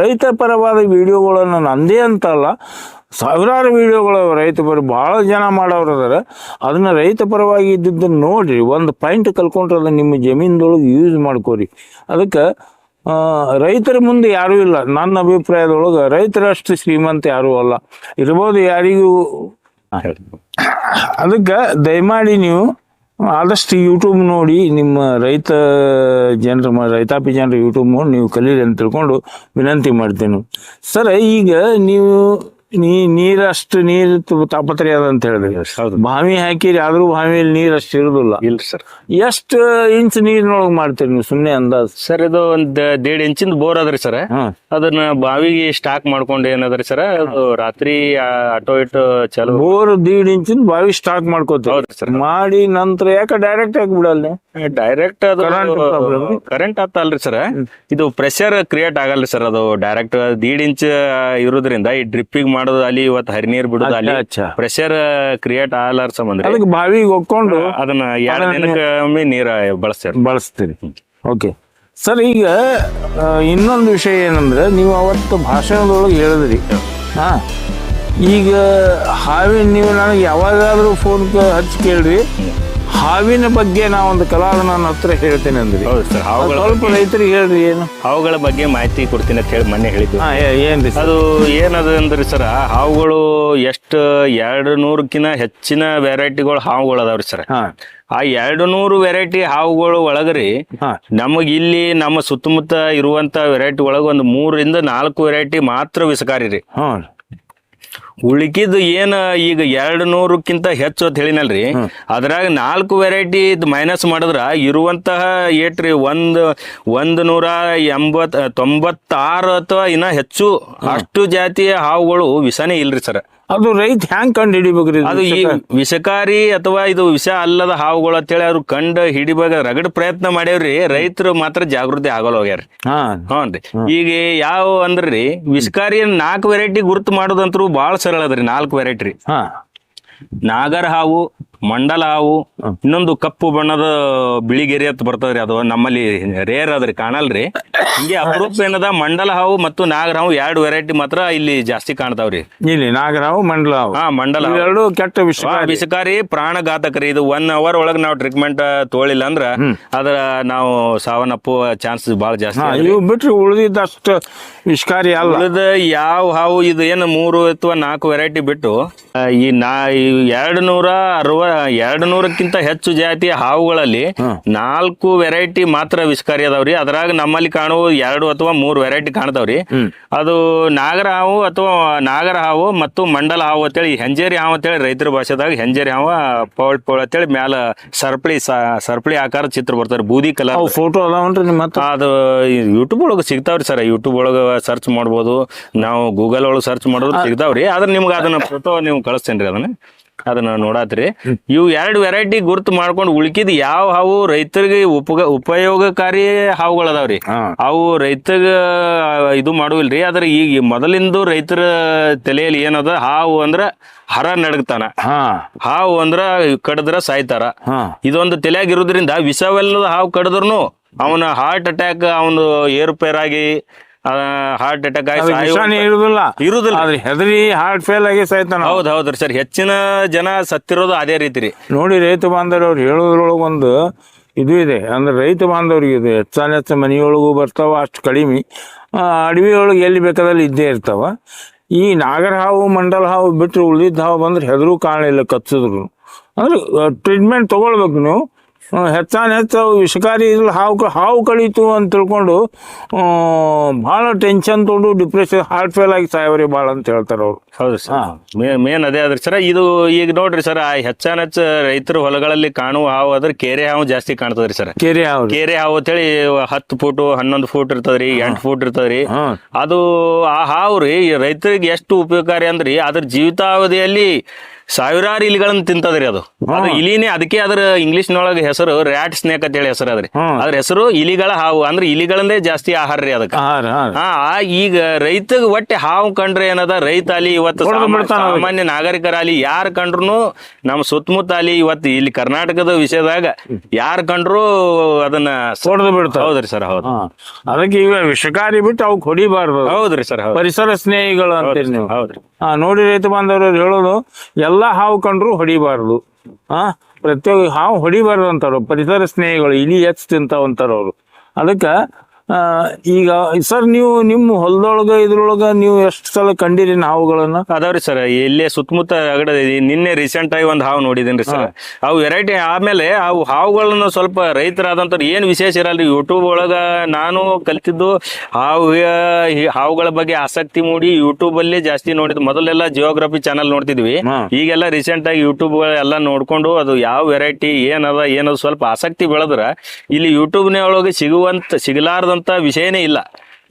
ರೈತ ಪರವಾದ ವಿಡಿಯೋಗಳನ್ನು ನಂದೇ ಅಂತಲ್ಲ ಸಾವಿರಾರು ವಿಡಿಯೋಗಳು ರೈತ ಪರ ಭಾಳ ಜನ ಮಾಡೋರು ಅದರ. ಅದನ್ನ ರೈತ ಪರವಾಗಿ ಇದ್ದಿದ್ದನ್ನು ನೋಡಿರಿ ಒಂದು ಪಾಯಿಂಟ್ ಕಲ್ಕೊಂಡ್ರೆ ಅದನ್ನ ನಿಮ್ಮ ಜಮೀನ್ದೊಳಗೆ ಯೂಸ್ ಮಾಡ್ಕೋರಿ. ಅದಕ್ಕೆ ರೈತರ ಮುಂದೆ ಯಾರೂ ಇಲ್ಲ. ನನ್ನ ಅಭಿಪ್ರಾಯದೊಳಗೆ ರೈತರಷ್ಟು ಶ್ರೀಮಂತ ಯಾರೂ ಅಲ್ಲ. ಇರ್ಬೋದು ಯಾರಿಗೂ ಅದಕ್ಕೆ ದಯಮಾಡಿ ನೀವು ಆದಷ್ಟು ಯೂಟ್ಯೂಬ್ ನೋಡಿ, ನಿಮ್ಮ ರೈತ ಜನರ ರೈತಾಪಿ ಜನರ ಯೂಟ್ಯೂಬ್ ನೋಡಿ ನೀವು ಕಲೀರಿ ಅಂತ ತಿಳ್ಕೊಂಡು ವಿನಂತಿ ಮಾಡ್ತೇನೆ. ಸರ್, ಈಗ ನೀವು ನೀ ನೀರಷ್ಟು ನೀರು ತಾಪತ್ರೆ ತಾಪತ್ರಯ ಅದ ಅಂತ ಹೇಳಿದ್ರಿ. ಹೌದು. ಬಾವಿ ಹಾಕಿರಿ ಆದ್ರೂ ಬಾವಿಯಲ್ಲಿ ನೀರ್ ಅಷ್ಟು ಇರುದಿಲ್ಲ. ಇಲ್ಲ ಸರ್. ಎಷ್ಟು ಇಂಚ್ ನೀರಿನೊಳಗೆ ಮಾಡ್ತೀರಿ ನೀವು? ಸುಮ್ನೆ ಅಂದಾಜ್. ಸರ್ ಇದು ಒಂದ್ ದೇಡ್ ಇಂಚಿಂದ ಬೋರ್ ಅದ್ರಿ ಸರ್. ಅದನ್ನ ಬಾವಿಗೆ ಸ್ಟಾಕ್ ಮಾಡ್ಕೊಂಡು ಏನದ್ರಿ ಸರ್? ಅದು ರಾತ್ರಿ ಆಟೋ ಇಟ್ಟು ಚಲೋ. ಬೋರ್ ದೇಡ್ ಇಂಚಿನ ಬಾವಿ ಸ್ಟಾಕ್ ಮಾಡ್ಕೋತೀವಿ ಸರ್. ಮಾಡಿ ನಂತರ ಯಾಕೆ ಡೈರೆಕ್ಟ್ ಆಗಿ ಬಿಡಲ್ಲ? ಡೈರೆಕ್ಟ್ ಅದು. ಕರೆಂಟ್ ಆಗ್ತಲ್ರಿ ಸರ್. ಇದು ಪ್ರೆಷರ್ ಕ್ರಿಯೇಟ್ ಆಗಲ್ರಿ ಸರ್ ಅದು ಡೈರೆಕ್ಟ್ ದೇಡ್ ಇಂಚ್ ಇರೋದ್ರಿಂದ ಈ ಡ್ರಿಪ್ಪಿಂಗ್ ಮಾಡೋದು ಅಲ್ಲಿ ಇವತ್ತು ಹರಿನೀರ್ ಬಿಡೋದು ಅಲ್ಲಿ ಪ್ರೆಷರ್ ಕ್ರಿಯೇಟ್ ಆಗಲಾರ ಸಂಬಂಧ ಅದಕ್ಕೆ ಬಾವಿಗೆ ಹೋಗ್ಕೊಂಡು ಅದನ್ನ ಎರಡು ದಿನಕ್ಕೊಮ್ಮೆ ನೀರ ಬಳಸ್ತಾರೆ. ಬಳಸ್ತೀರಿ. ಓಕೆ. ಸರ್ ಈಗ ಇನ್ನೊಂದು ವಿಷಯ ಏನಂದ್ರೆ ನೀವು ಅವತ್ತು ಭಾಷಣದೊಳಗೆ ಹೇಳಿದ್ರಿ. ಹಾ. ಈಗ ಹಾವಿನ ನೀವು ನನಗೆ ಯಾವಾಗಾದ್ರೂ ಫೋನ್ ಹಚ್ಚಿ ಕೇಳ್ರಿ. ಹಾವಿನ ಬಗ್ಗೆ ನಾ ಒಂದು ಕಲಾವಿದ ನನ್ನ ಹತ್ರ ಹೇಳ್ತೇನೆ ಅಂದ್ರೆ. ಹೌದು ಸರ್ ಹಾವುಗಳ ಸ್ವಲ್ಪ ರೈತರಿಗೆ ಹೇಳ್ರಿ ಏನು? ಹಾವುಗಳ ಬಗ್ಗೆ ಮಾಹಿತಿ ಕೊಡ್ತೀನಿ ಅಂತ ಹೇಳಿ ಮೊನ್ನೆ ಹೇಳಿದ್ದು. ಹಾ ಏನ್ರಿ ಅದು ಏನದ ಅಂದ್ರೆ ಸರ್ ಹಾವುಗಳು ಎಷ್ಟು ಎರಡು ನೂರಕ್ಕಿಂತ ಹೆಚ್ಚಿನ ವೆರೈಟಿಗಳು ಹಾವುಗಳು ಅದಾವ್ರಿ ಸರ್. ಹಾ. ಆ ಎರಡು ನೂರು ವೆರೈಟಿ ಹಾವುಗಳು ಒಳಗ್ರಿ ನಮಗೆ ನಮಗ್ ಇಲ್ಲಿ ನಮ್ಮ ಸುತ್ತಮುತ್ತ ಇರುವಂತ ವೆರೈಟಿ ಒಳಗ ಒಂದು ಮೂರರಿಂದ ನಾಲ್ಕು ವೆರೈಟಿ ಮಾತ್ರ ವಿಷಕಾರಿ ರೀ. ಹ್ಞೂ ಉಳಿಕಿದ್ ಏನ್ ಈಗ ಎರಡು ನೂರಕ್ಕಿಂತ ಹೆಚ್ಚು ಅಂತ ಹೇಳಿನಲ್ರಿ. ಅದ್ರಾಗ ನಾಲ್ಕು ವೆರೈಟಿ ಮೈನಸ್ ಮಾಡಿದ್ರ ಇರುವಂತಹ ಏಟ್ರಿ ಒಂದ್ ಒಂದ್ ನೂರ ಎಂಬತ್ ತೊಂಬತ್ತಾರು ಅಥವಾ ಇನ್ನ ಹೆಚ್ಚು ಅಷ್ಟು ಜಾತಿಯ ಹಾವುಗಳು ವಿಷನೇ ಇಲ್ರಿ ಸರ್. ಅದು ರೈತ ಹ್ಯಾಂಗ್ ಕಂಡು ಹಿಡಿಬೇಕ್ರಿ ಅದು ಈ ವಿಷಕಾರಿ ಅಥವಾ ಇದು ವಿಷ ಅಲ್ಲದ ಹಾವುಗಳು ಅಂತೇಳಿ ಅವ್ರು ಕಂಡು ಹಿಡಿಬೇಕ ರಗಡ್ ಪ್ರಯತ್ನ ಮಾಡ್ಯಾವ್ರಿ. ರೈತರು ಮಾತ್ರ ಜಾಗೃತಿ ಆಗಲ್ಲ ಹೋಗ್ಯಾರ ಹ್ಞೂನ್ರಿ. ಈಗ ಯಾವ ಅಂದ್ರಿ ವಿಷಕಾರಿ ನಾಲ್ಕು ವೆರೈಟಿ ಗುರುತು ಮಾಡೋದಂತರೂ ಭಾಳ ಸರಳ ಅದ್ರಿ ನಾಲ್ಕು ವೆರೈಟಿ ರೀ. ನಾಗರ ಹಾವು ಮಂಡಲ ಹಾವು ಇನ್ನೊಂದು ಕಪ್ಪು ಬಣ್ಣದ ಬಿಳಿಗೆರೆ ಅಂತ ಬರ್ತದ್ರಿ ಅದು. ನಮ್ಮಲ್ಲಿ ರೇರ್ ಅದ್ರಿ ಕಾಣಲ್ರಿ. ಹಿಂಗೆ ಅಪರೂಪ ಏನದ? ಮಂಡಲ ಹಾವು ಮತ್ತು ನಾಗರ ಹಾವು ಎರಡು ವೆರೈಟಿ ಮಾತ್ರ ಇಲ್ಲಿ ಜಾಸ್ತಿ ಕಾಣ್ತಾವ್ರಿ. ಇಲ್ಲಿ ನಾಗರಾವು ಮಂಡಲ ಹಾವು. ಹಾ ಮಂಡಲ ಎರಡು ಕೆಟ್ಟ ವಿಷ ವಿಷಕಾರಿ ಪ್ರಾಣಘಾತಕರಿ. ಇದು ಒನ್ ಅವರ್ ಒಳಗ್ ನಾವು ಟ್ರೀಟ್ಮೆಂಟ್ ತೋಳಿಲ್ಲ ಅಂದ್ರ ಅದ್ರ ನಾವು ಸಾವನ್ನಪ್ಪುವ ಚಾನ್ಸ್ ಬಹಳ ಜಾಸ್ತಿ. ಇವು ಬಿಟ್ರೆ ಉಳಿದಿದ್ದಷ್ಟು ವಿಷಕಾರಿ ಅಲ್ಲ. ಉಳಿದ ಯಾವ ಹಾವು ಇದು ಏನು ಮೂರು ಅಥವಾ ನಾಲ್ಕು ವೆರೈಟಿ ಬಿಟ್ಟು ಈ ನಾ ಎರಡು ನೂರ ಅರವ ಎರಡು ನೂರಕ್ಕಿಂತ ಹೆಚ್ಚು ಜಾತಿಯ ಹಾವುಗಳಲ್ಲಿ ನಾಲ್ಕು ವೆರೈಟಿ ಮಾತ್ರ ವಿಷಕಾರಿ ಅದಾವ್ರಿ ಅದ್ರಾಗ ನಮ್ಮಲ್ಲಿ ಕಾಣುವ ಎರಡು ಅಥವಾ ಮೂರು ವೆರೈಟಿ ಕಾಣ್ತಾವ್ರಿ ಅದು ನಾಗರ ಹಾವು ಅಥವಾ ನಾಗರ ಹಾವು ಮತ್ತು ಮಂಡಲ ಹಾವು ಅಂತೇಳಿ ಹೆಂಜೇರಿ ಹಾವು ಅಂತೇಳಿ ರೈತರ ಭಾಷೆದಾಗ ಹೆಂಜೇರಿ ಹಾವು ಪೌಳ್ ಪೌಳ್ ಅಂತೇಳಿ ಮ್ಯಾಲ ಸರ್ಪಳಿ ಸರ್ಪಳಿ ಆಕಾರ ಚಿತ್ರ ಬರ್ತಾರೆ ಬೂದಿ ಕಲರ್. ಫೋಟೋ ಅದು ಯೂಟ್ಯೂಬ್ ಒಳಗೆ ಸಿಗ್ತಾವ್ರಿ ಸರ್. ಯೂಟ್ಯೂಬ್ ಒಳಗೆ ಸರ್ಚ್ ಮಾಡ್ಬೋದು. ನಾವು ಗೂಗಲ್ ಒಳಗೆ ಸರ್ಚ್ ಮಾಡೋದು ಸಿಗ್ತಾವ್ರಿ. ಆದ್ರೆ ನಿಮ್ಗೆ ಅದನ್ನ ಫೋಟೋ ನೀವು ಕಳಿಸ್ತೇನ್ರಿ ಅದನ್ನ. ಅದನ್ನ ನೋಡಾತ್ರಿ. ಇವು ಎರಡು ವೆರೈಟಿ ಗುರ್ತು ಮಾಡ್ಕೊಂಡು ಉಳ್ಕಿದ್ ಯಾವ ಹಾವು ರೈತರಿಗೆ ಉಪಗ ಉಪಯೋಗಕಾರಿ ಹಾವುಗಳದಾವ್ರಿ. ಅವು ರೈತಗ ಇದು ಮಾಡುವಲ್ರಿ. ಆದ್ರೆ ಈಗ ಮೊದಲಿಂದು ರೈತರ ತಲೆಯಲ್ಲಿ ಏನದ? ಹಾವು ಅಂದ್ರ ಹರ ನಡಗ್ತಾನ. ಹಾ. ಹಾವು ಅಂದ್ರ ಕಡದ್ರ ಸಾಯ್ತಾರ. ಹಾ. ಇದೊಂದು ತಲೆಯಾಗಿರೋದ್ರಿಂದ ವಿಷವೆಲ್ಲದ ಹಾವು ಕಡದ್ರು ಅವನ ಹಾರ್ಟ್ ಅಟ್ಯಾಕ್ ಅವನು ಏರುಪೇರಾಗಿ ಹಾರ್ಟ್ ಅಟ್ಯಾಕ್ ಆಗಿ ಇರುದಿಲ್ಲ. ಇರುದಿಲ್ಲ. ಆದ್ರೆ ಹೆದರಿ ಹಾರ್ಟ್ ಫೇಲ್ ಆಗಿ ಸಾಯ್ತಾನ ಹೌದ್ ಹೌದ್ರಿ ಸರ್. ಹೆಚ್ಚಿನ ಜನ ಸತ್ತಿರೋದು ಅದೇ ರೀತಿ ರೀ. ನೋಡಿ ರೈತ ಬಾಂಧವ್ರು ಹೇಳೋದ್ರೊಳಗೆ ಒಂದು ಇದು ಇದೆ. ಅಂದ್ರೆ ರೈತ ಬಾಂಧವ್ರಿಗೆ ಇದು ಹೆಚ್ಚಾನ ಹೆಚ್ಚು ಮನೆಯೊಳಗೂ ಬರ್ತಾವ ಅಷ್ಟು ಕಡಿಮೆ. ಆ, ಅಡವಿ ಒಳಗೆ ಎಲ್ಲಿ ಬೇಕಾದಲ್ಲಿ ಇದ್ದೇ ಇರ್ತಾವ. ಈ ನಾಗರ ಹಾವು ಮಂಡಲ ಹಾವು ಬಿಟ್ಟರೆ ಉಳಿದಿದ್ದ ಹಾವು ಬಂದ್ರೆ ಹೆದರು ಕಾಣಲಿಲ್ಲ ಕಚ್ಚಿದ್ರು. ಅಂದ್ರೆ ಟ್ರೀಟ್ಮೆಂಟ್ ತಗೊಳ್ಬೇಕು ನೀವು. ಹೆಚ್ಚಾನ ಹೆಚ್ಚು ವಿಷಕಾರಿ ಇದ್ರಲ್ಲಿ ಹಾವು ಹಾವು ಕಳೀತು ಅಂತ ತಿಳ್ಕೊಂಡು ಭಾಳ ಟೆನ್ಷನ್ ತೊಗೊಂಡು ಡಿಪ್ರೆಷನ್ ಹಾರ್ಟ್ ಫೇಲ್ ಆಗಿ ಸಾಯವರಿ ಭಾಳ ಅಂತ ಹೇಳ್ತಾರೆ ಅವ್ರು. ಹೌದು ಸರ್. ಮೇನ್ ಅದೇ ಅದ್ರಿ ಸರ್ ಇದು ಈಗ ನೋಡ್ರಿ ಸರ್ ಹೆಚ್ಚಾನ ಹೆಚ್ಚು ರೈತರ ಹೊಲಗಳಲ್ಲಿ ಕಾಣುವ ಹಾವು ಅದ್ರ ಕೆರೆ ಹಾವು ಜಾಸ್ತಿ ಕಾಣ್ತದ್ರಿ ಸರ್. ಕೆರೆ ಹಾವು ಕೆರೆ ಹಾವು ಹಾವು ಅಂತೇಳಿ ಹತ್ತು ಫೂಟ್ ಹನ್ನೊಂದು ಫೂಟ್ ಇರ್ತದ್ರಿ ಎಂಟು ಫೂಟ್ ಇರ್ತದ್ರಿ. ಅದು ಆ ಹಾವು ರೀ ರೈತರಿಗೆ ಎಷ್ಟು ಉಪಯೋಗಕಾರಿ ಅಂದ್ರಿ ಅದ್ರ ಜೀವಿತಾವಧಿಯಲ್ಲಿ ಸಾವಿರಾರು ಇಲಿಗಳನ್ನ ತಿಂತದ್ರಿ ಅದು. ಅದು ಇಲಿನೇ ಅದಕ್ಕೆ ಅದ್ರ ಇಂಗ್ಲಿಷ್ ನೊಳಗ ಹೆಸರು ರ್ಯಾಟ್ ಸ್ನೇಕ್ ಅಂತ ಹೇಳಿ ಹೆಸರು ಅದ್ರಿ. ಅದ್ರ ಹೆಸರು ಇಲಿಗಳ ಹಾವು. ಅಂದ್ರೆ ಇಲಿಗಳಂದೇ ಜಾಸ್ತಿ ಆಹಾರ ರೀ ಅದಕ್ಕೆ. ಹಾ ಈಗ ರೈತಗ್ ಒಟ್ಟೆ ಹಾವು ಕಂಡ್ರೆ ಏನದ? ರೈತ ಅಲ್ಲಿ ಇವತ್ತು. ಸಾಮಾನ್ಯ ನಾಗರಿಕರಾಲಿ ಯಾರು ಕಂಡ್ರು ನಮ್ಮ ಸುತ್ತಮುತ್ತ ಅಲ್ಲಿ ಇವತ್ತು ಇಲ್ಲಿ ಕರ್ನಾಟಕದ ವಿಷಯದಾಗ ಯಾರು ಕಂಡ್ರು ಅದನ್ನ ಹೊಡ್ದು ಬಿಡ್ತಾರೆ. ಹೌದ್ರಿ ಸರ್ ಹೌದು. ಅದಕ್ಕೆ ಈಗ ವಿಷಕಾರಿ ಬಿಟ್ಟು ಅವು ಹೊಡಿಬಾರ್ದು. ಹೌದ್ರಿ ಸರ್ ಪರಿಸರ ಸ್ನೇಹಿಗಳು ಅಂತೀರಿ ನೀವು. ಹೌದ್ರಿ. ನೋಡಿ ರೈತ ಬಾಂಧವರು ಹೇಳೋದು ಎಲ್ಲ ಹಾವು ಕಂಡ್ರು ಹೊಡಿಬಾರ್ದು. ಆ ಪ್ರತಿಯೊಂದು ಹಾವು ಹೊಡಿಬಾರ್ದು ಅಂತಾರ, ಪರಿಸರ ಸ್ನೇಹಿಗಳು, ಇಲಿ ಎಚ್ ತಿಂತಾವ ಅಂತಾರ ಅವರು. ಅದಕ್ಕೆ ಈಗ ಸರ್ ನೀವು ನಿಮ್ಮ ಹೊಲದೊಳಗ ಇದ್ರೊಳಗ ನೀವು ಎಷ್ಟು ಸಲ ಕಂಡಿರಿ ಹಾವುಗಳನ್ನ ಅದಾವ್ರಿ ಸರ್ ಇಲ್ಲೇ ಸುತ್ತಮುತ್ತ ಅಗಡ ನಿನ್ನೆ ರೀಸೆಂಟ್ ಆಗಿ ಒಂದು ಹಾವು ನೋಡಿದೇನ್ರಿ ಸರ್. ಅವು ವೆರೈಟಿ ಆಮೇಲೆ ಅವು ಹಾವುಗಳನ್ನ ಸ್ವಲ್ಪ ರೈತರಾದಂಥವ್ರು ಏನು ವಿಶೇಷ ಇರಲ್ಲ ಯೂಟ್ಯೂಬ್ ಒಳಗ ನಾನು ಕಲ್ತಿದ್ದು ಹಾವು ಹಾವುಗಳ ಬಗ್ಗೆ ಆಸಕ್ತಿ ಮೂಡಿ ಯೂಟ್ಯೂಬ್ ಅಲ್ಲಿ ಜಾಸ್ತಿ ನೋಡಿದ್ವಿ ಮೊದಲೆಲ್ಲ ಜಿಯೋಗ್ರಫಿ ಚಾನಲ್ ನೋಡ್ತಿದ್ವಿ. ಈಗೆಲ್ಲ ರೀಸೆಂಟ್ ಆಗಿ ಯೂಟ್ಯೂಬ್ ಎಲ್ಲ ನೋಡ್ಕೊಂಡು ಅದು ಯಾವ ವೆರೈಟಿ ಏನದ ಏನದು ಸ್ವಲ್ಪ ಆಸಕ್ತಿ ಬೆಳೆದ್ರ ಇಲ್ಲಿ ಯೂಟ್ಯೂಬ್ನ ಒಳಗೆ ಸಿಗುವಂತ ಸಿಗಲಾರ್ದಂತ ವಿಷಯನೇ ಇಲ್ಲ.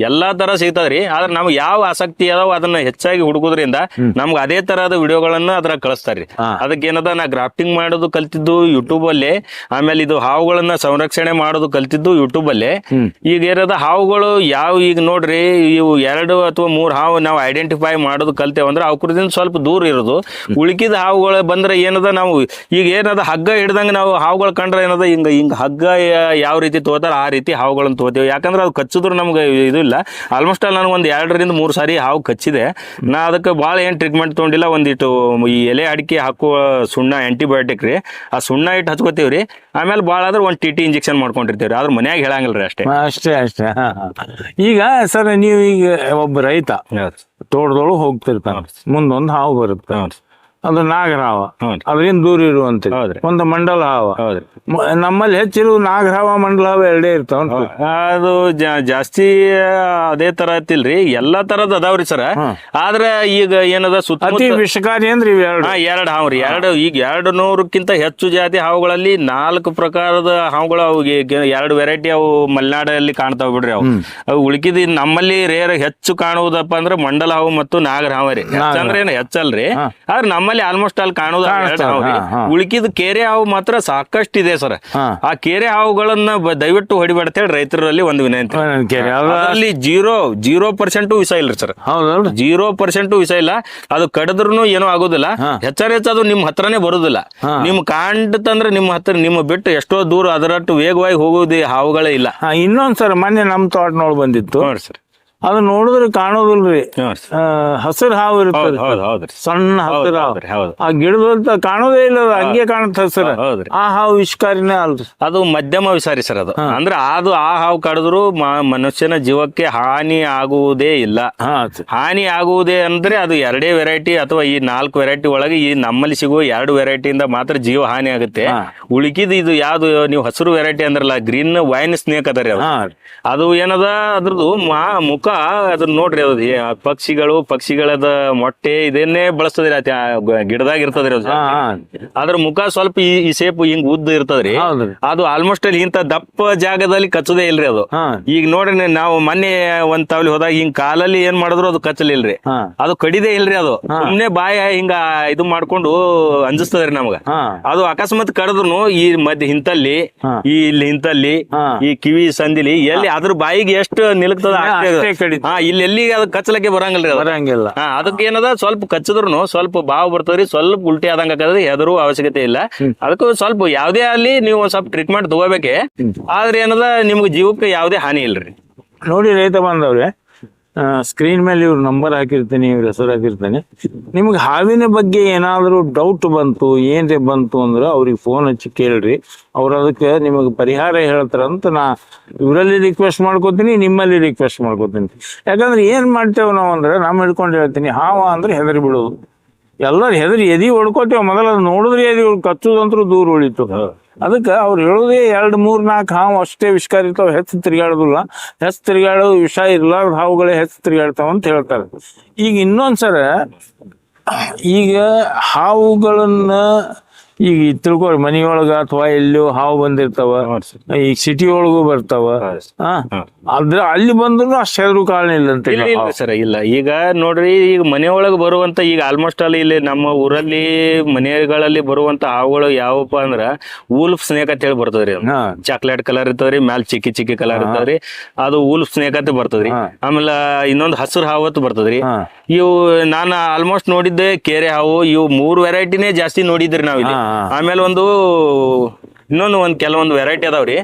ಎಲ್ಲಾ ತರ ಸಿಗ್ತದ್ರಿ. ಆದ್ರೆ ನಮ್ಗೆ ಯಾವ ಆಸಕ್ತಿ ಅದಾವ ಅದನ್ನ ಹೆಚ್ಚಾಗಿ ಹುಡುಕುದ್ರಿಂದ ನಮ್ಗೆ ಅದೇ ತರಹದ ವಿಡಿಯೋಗಳನ್ನ ಅದ್ರ ಕಳಿಸ್ತಾರ್ರಿ. ಅದಕ್ಕೇನದ ಅದಕ್ಕೆ ಏನದ ನಾ ಗ್ರಾಫ್ಟಿಂಗ್ ಮಾಡೋದು ಕಲ್ತಿದ್ದು ಯೂಟ್ಯೂಬ್ ಅಲ್ಲೇ ಆಮೇಲೆ ಇದು ಹಾವುಗಳನ್ನ ಸಂರಕ್ಷಣೆ ಮಾಡೋದು ಕಲ್ತಿದ್ದು ಯೂಟ್ಯೂಬ್ ಅಲ್ಲೇ. ಈಗ ಏನದ ಹಾವುಗಳು ಯಾವ ಈಗ ನೋಡ್ರಿ ಇವು ಎರಡು ಅಥವಾ ಮೂರ್ ಹಾವು ನಾವು ಐಡೆಂಟಿಫೈ ಮಾಡೋದು ಕಲ್ತೇವಂದ್ರೆ ಅವಕ್ರದಿಂದ ಸ್ವಲ್ಪ ದೂರ ಇರೋದು. ಉಳಿಕಿದ ಹಾವುಗಳು ಬಂದ್ರೆ ಏನದ ನಾವು ಈಗ ಏನದ ಹಗ್ಗ ಹಿಡ್ದಂಗ ನಾವು ಹಾವುಗಳು ಕಂಡ್ರೆ ಏನದ ಹಿಂಗ ಹಿಂಗ ಹಗ್ಗ ಯಾವ ರೀತಿ ತೋತಾರ ಆ ರೀತಿ ಹಾವುಗಳನ್ನ ತೋತೇವೆ. ಯಾಕಂದ್ರೆ ಅದು ಕಚ್ಚಿದ್ರು ನಮ್ಗೆ ಇದು ಆಲ್ಮೋಸ್ಟ್ ಆಲ್ ನನಗೆ ಒಂದು ಎರಡರಿಂದ ಮೂರು ಸಾರಿ ಹಾವು ಕಚ್ಚಿದೆ. ನಾ ಅದಕ್ಕೆ ಭಾಳ ಏನು ಟ್ರೀಟ್ಮೆಂಟ್ ತೊಗೊಂಡಿಲ್ಲ ಒಂದಿಟ್ಟು ಈ ಎಲೆ ಅಡಿಕೆ ಹಾಕುವ ಸುಣ್ಣ ಆ್ಯಂಟಿಬಯೋಟಿಕ್ ರೀ. ಆ ಸುಣ್ಣ ಇಟ್ಟು ಹಚ್ಕೋತೀವಿ ರೀ ಆಮೇಲೆ ಭಾಳ ಆದ್ರೆ ಒಂದು ಟಿ ಟಿ ಇಂಜೆಕ್ಷನ್ ಮಾಡ್ಕೊಂಡಿರ್ತೀವಿ ರೀ ಆದ್ರೆ ಮನ್ಯಾಗ ಹೇಳಂಗಿಲ್ಲ ರೀ ಅಷ್ಟೇ. ಅಷ್ಟೇ ಅಷ್ಟೇ. ಈಗ ಸರ್ ನೀವು ಈಗ ಒಬ್ಬ ರೈತ ತೋಟದೊಳಗೆ ಹೋಗ್ತಿರ್ತಾನೆ. ಮುಂದೊಂದು ಹಾವು ಬರುತ್ತೆ. ಅದು ನಾಗರಾವ ಅದರಿಂದ ದೂರ ಹೌದ್ರಿ. ಒಂದು ಮಂಡಲ ಹಾವ. ನಮ್ಮಲ್ಲಿ ಹೆಚ್ಚಿರುವ ನಾಗರಾವ ಮಂಡಲ ಹಾವ ಎರಡೇ ಇರ್ತಾವ ಅದು ಜಾಸ್ತಿ ಅದೇ ತರ ಐತಿಲ್ರಿ ಎಲ್ಲಾ ತರದ್ ಅದಾವ್ರಿ ಸರ್. ಆದ್ರ ಈಗ ಏನದ ಸುತ್ತ ವಿಷಕಾರಿ ಅಂದ್ರಿ ಇವೆರಡು ಹಾವ್ರಿ ಎರಡ್ ಹಾವು ಎರಡು ಈಗ ಎರಡು ನೂರಕ್ಕಿಂತ ಹೆಚ್ಚು ಜಾತಿ ಹಾವುಗಳಲ್ಲಿ ನಾಲ್ಕು ಪ್ರಕಾರದ ಹಾವುಗಳು ಅವು ಎರಡು ವೆರೈಟಿ ಅವು ಮಲೆನಾಡಲ್ಲಿ ಕಾಣ್ತಾವ್ ಬಿಡ್ರಿ ಅವು. ಅವು ಉಳ್ಕಿದ ನಮ್ಮಲ್ಲಿ ರೇರ್ ಹೆಚ್ಚು ಕಾಣುವುದಪ್ಪ ಅಂದ್ರೆ ಮಂಡಲ ಹಾವು ಮತ್ತು ನಾಗರ ಹಾವ್ರಿ ರೀ. ಹೆಚ್ಚಂದ್ರೆ ಏನು ಹೆಚ್ಚಲ್ರಿ. ಆದ್ರೆ ನಮ್ಮಲ್ಲಿ ಆಲ್ಮೋಸ್ಟ್ ಅಲ್ಲಿ ಕಾಣುದ ಉಳಿಕಿದ ಕೆರೆ ಹಾವು ಮಾತ್ರ ಸಾಕಷ್ಟು ಇದೆ ಸರ್ ಆ ಕೆರೆ ಹಾವುಗಳನ್ನ ದಯವಿಟ್ಟು ದಯವಿಟ್ಟು ಹೊಡಿಬೇಡ್ತೇಳಿ ರೈತರಲ್ಲಿ ಒಂದು ವಿನಂತಿ. ಅಲ್ಲಿ ಜೀರೋ ಜೀರೋ ಪರ್ಸೆಂಟ್ ವಿಷ ಇಲ್ಲ ಸರ್. ಜೀರೋ ಪರ್ಸೆಂಟ್ ವಿಷ ಇಲ್ಲ. ಅದು ಕಡದ್ರೂ ಏನೂ ಆಗೋದಿಲ್ಲ. ಹೆಚ್ಚಾರ ಹೆಚ್ಚು ಅದು ನಿಮ್ ಹತ್ರನೇ ಬರುದಿಲ್ಲ. ನಿಮ್ ಕಾಣ್ತಂದ್ರೆ ನಿಮ್ಮ ಹತ್ರ ನಿಮ್ಮ ಬಿಟ್ಟು ಎಷ್ಟೋ ದೂರ ಅದರಟ್ಟು ವೇಗವಾಗಿ ಹೋಗೋದು ಹಾವುಗಳೇ ಇಲ್ಲ. ಇನ್ನೊಂದ್ ಸರ್ ಮೊನ್ನೆ ನಮ್ ತೋಟನೊಳಗೆ ಬಂದಿತ್ತು. ನೋಡ್ರಿ ಸರ್. ಅದು ನೋಡಿದ್ರೆ ಕಾಣೋದಿಲ್ರಿ. ಹಸಿರು ಹಾವು ಇರ್ತದೆ ಸಣ್ಣ ಹಸಿರು ಹಾವು. ಆ ಗಿಡದಂತ ಕಾಣೋದೇ ಇಲ್ಲ ಹಂಗೆ ಕಾಣುತ್ತೆ ಹಸಿರು ಹೌದ್ರಿ ಆ ಹಾವು ವಿಷಕಾರಿನೇ ಅಲ್ರಿ. ಅದು ಮಧ್ಯಮ ವಿಷಾರಿ ಸರ್ ಅದು. ಅಂದ್ರೆ ಅದು ಆ ಹಾವು ಕಡಿದ್ರು ಮನುಷ್ಯನ ಜೀವಕ್ಕೆ ಹಾನಿ ಆಗುವುದೇ ಇಲ್ಲ. ಹಾನಿ ಆಗುವುದೇ ಅಂದ್ರೆ ಅದು ಎರಡೇ ವೆರೈಟಿ ಅಥವಾ ಈ ನಾಲ್ಕು ವೆರೈಟಿ ಒಳಗೆ ಈ ನಮ್ಮಲ್ಲಿ ಸಿಗುವ ಎರಡು ವೆರೈಟಿಯಿಂದ ಮಾತ್ರ ಜೀವ ಹಾನಿ ಆಗುತ್ತೆ. ಉಳಿಕಿದ ಇದು ಯಾವ್ದು ನೀವು ಹಸಿರು ವೆರೈಟಿ ಅಂದ್ರಲ್ಲ ಗ್ರೀನ್ ವೈನ್ ಸ್ನೇಕ್ ಅದ ರೀ ಅದು. ಅದು ಏನದ ಅದ್ರದ್ದು ಮಾ ಮುಖ ಅದನ್ನ ನೋಡ್ರಿ ಅದು. ಏ- ಪಕ್ಷಿಗಳು ಪಕ್ಷಿಗಳದ ಮೊಟ್ಟೆ ಇದನ್ನೇ ಬಳಸ್ತದ್ರಿ ಅತಿ ಆ ಗ- ಗಿಡದಾಗ ಇರ್ತದ್ರಿ ಅದು. ಹಾ ಹಾ. ಅದ್ರ ಮುಖ ಸ್ವಲ್ಪ ಈ ಈ ಸೇಪ್ ಹಿಂಗ್ ಉದ್ದ ಇರ್ತದ್ರಿ. ಹೌದ್ರಿ ಅದು ಆಲ್ಮೋಸ್ಟ್ ಅಲ್ಲಿ ಇಂತ ದಪ್ಪ ಜಾಗದಲ್ಲಿ ಕಚ್ಚದೇ ಇಲ್ರಿ ಅದು. ಹಾ. ಈಗ ನೋಡ್ರಿ ನೀವ್ ನಾವು ಮೊನ್ನೆ ಒಂದ್ ತಾವಲಿ ಹೋದಾಗ ಹಿಂಗ್ ಕಾಲಲ್ಲಿ ಏನ್ ಮಾಡಿದ್ರು ಅದು ಕಚ್ಚಲಿಲ್ರಿ. ಹಾ. ಅದು ಕಡಿದೇ ಇಲ್ರಿ ಅದು. ಸುಮ್ನೆ ಬಾಯ ಹಿಂಗ ಇದು ಮಾಡ್ಕೊಂಡು ಅಂಜಿಸ್ತದ್ರಿ ನಮಗ. ಹಾ. ಅದು ಅಕಸ್ಮಾತ್ ಕಡದ್ರು ಈ ಮಧ್ಯ ಹಿಂತಲ್ಲಿ ಹಾ. ಈ ಇಲ್ಲಿ ಹಿಂತಲ್ಲಿ ಹಾ. ಈ ಕಿವಿ ಸಂದಿಲಿ ಎಲ್ಲಿ ಅದ್ರ ಬಾಯಿಗೆ ಎಷ್ಟು ನಿಲುಕ್ತದ ಅಷ್ಟೇ ಅಷ್ಟೇ ಹಾ ಇಲ್ಲಿ ಎಲ್ಲಿಗೆ ಅದು ಕಚ್ಚಲಕ್ಕೆ ಬರಂಗಿಲ್ಲ ಬರಂಗಿಲ್ಲ. ಹಾ ಅದಕ್ಕೆ ಏನದ ಸ್ವಲ್ಪ ಕಚ್ಚಿದ್ರು ಸ್ವಲ್ಪ ಬಾವು ಬರ್ತದ್ರಿ ಸ್ವಲ್ಪ ಉಲ್ಟಿ ಆದಂಗ ಹೆದರು ಅವಶ್ಯಕತೆ ಇಲ್ಲ. ಅದಕ್ಕೂ ಸ್ವಲ್ಪ ಯಾವ್ದೇ ಅಲ್ಲಿ ನೀವು ಒಂದ್ ಸ್ವಲ್ಪ ಟ್ರೀಟ್ಮೆಂಟ್ ತಗೋಬೇಕೆ. ಆದ್ರೆ ಏನದ ನಿಮ್ಗೆ ಜೀವಕ್ಕೆ ಯಾವ್ದೇ ಹಾನಿ ಇಲ್ರಿ. ನೋಡಿ ರೈತ ಬಾಂಧವ್ರೆ ಸ್ಕ್ರೀನ್ ಮೇಲೆ ಇವ್ರ ನಂಬರ್ ಹಾಕಿರ್ತೀನಿ, ಇವ್ರ ಹೆಸರು ಹಾಕಿರ್ತೇನೆ. ನಿಮ್ಗೆ ಹಾವಿನ ಬಗ್ಗೆ ಏನಾದರೂ ಡೌಟ್ ಬಂತು, ಏನ್ರಿ ಬಂತು ಅಂದ್ರೆ ಅವ್ರಿಗೆ ಫೋನ್ ಹಚ್ಚಿ ಕೇಳ್ರಿ. ಅವ್ರು ಅದಕ್ಕೆ ನಿಮಗೆ ಪರಿಹಾರ ಹೇಳ್ತಾರಂತ ನಾ ಇವರಲ್ಲಿ ರಿಕ್ವೆಸ್ಟ್ ಮಾಡ್ಕೋತೀನಿ, ನಿಮ್ಮಲ್ಲಿ ರಿಕ್ವೆಸ್ಟ್ ಮಾಡ್ಕೋತೀನಿ. ಯಾಕಂದ್ರೆ ಏನ್ ಮಾಡ್ತೇವೆ ನಾವು ಅಂದ್ರೆ ನಮ್ಮ ಹಿಡ್ಕೊಂಡು ಹೇಳ್ತೀನಿ, ಹಾವ ಅಂದ್ರೆ ಹೆದರಿ ಬಿಡೋದು. ಎಲ್ಲರೂ ಹೆದರಿ ಎದಿ ಹೊಡ್ಕೋತೇವೆ, ಮೊದಲ ನೋಡಿದ್ರೆ ಎದಿ ಕಚ್ಚೋದಂತ್ರು ದೂರ ಉಳಿತು. ಅದಕ್ಕೆ ಅವ್ರು ಹೇಳೋದೇ ಎರಡು, ಮೂರ್ ನಾಲ್ಕು ಹಾವು ಅಷ್ಟೇ ವಿಷಕಾರ ಇರ್ತಾವ ಹೆಚ್ಚು ತಿರುಗಾಡೋದಿಲ್ಲ. ಹೆಚ್ಚು ತಿರುಗಾಡೋ ವಿಷ ಇರ್ಲಾರ್ದ ಹಾವುಗಳೇ ಹೆಚ್ಚು ತಿರುಗಾಡ್ತಾವ ಅಂತ ಹೇಳ್ತಾರೆ. ಈಗ ಇನ್ನೊಂದ್ಸರ, ಈಗ ಹಾವುಗಳನ್ನ ಈಗ ಈ ತಿಳ್ಕೊರಿ ಮನಿಯೊಳಗ ಅಥವಾ ಎಲ್ಲೋ ಹಾವು ಬಂದಿರ್ತಾವ ಈಗ ಸಿಟಿ ಒಳಗೂ ಬರ್ತಾವ. ಅದ್ರ ಅಲ್ಲಿ ಬಂದ್ರು ಅಷ್ಟು ಹೆದರು ಕಾರಣ ಇಲ್ಲ ಅಂತ ಇಲ್ಲ ಸರ್ ಇಲ್ಲ. ಈಗ ನೋಡ್ರಿ ಈಗ ಮನೆಯೊಳಗೆ ಬರುವಂತ ಈಗ ಆಲ್ಮೋಸ್ಟ್ ಅಲ್ಲಿ ಇಲ್ಲಿ ನಮ್ಮ ಊರಲ್ಲಿ ಮನೆಗಳಲ್ಲಿ ಬರುವಂತ ಹಾವುಗಳು ಯಾವಪ್ಪ ಅಂದ್ರ ಉಲ್ಫ್ ಸ್ನೇಕ್ ಅಂತ ಹೇಳಿ ಬರ್ತದ್ರಿ ಚಾಕ್ಲೇಟ್ ಕಲರ್ ಇರ್ತದ್ರಿ ಮ್ಯಾಲ್ ಚಿಕ್ಕಿ ಚಿಕ್ಕಿ ಕಲರ್ ಇರ್ತದ್ರಿ ಅದು ಉಲ್ಫ್ ಸ್ನೇಕ್ ಅಂತ ಬರ್ತದ್ರಿ. ಆಮೇಲೆ ಇನ್ನೊಂದು ಹಸಿರು ಹಾವು ಅಂತ ಬರ್ತದ್ರಿ. ಇವು ನಾನು ಆಲ್ಮೋಸ್ಟ್ ನೋಡಿದ್ದೆ ಕೆರೆ ಹಾವು ಇವು ಮೂರು ವೆರೈಟಿನೇ ಜಾಸ್ತಿ ನೋಡಿದ್ರಿ ನಾವ್ ಇಲ್ಲಿ. ಆಮೇಲೆ ಒಂದು ಇನ್ನೊಂದು ಒಂದ್ ಕೆಲವೊಂದು ವೆರೈಟಿ ಅದಾವ್ರಿ.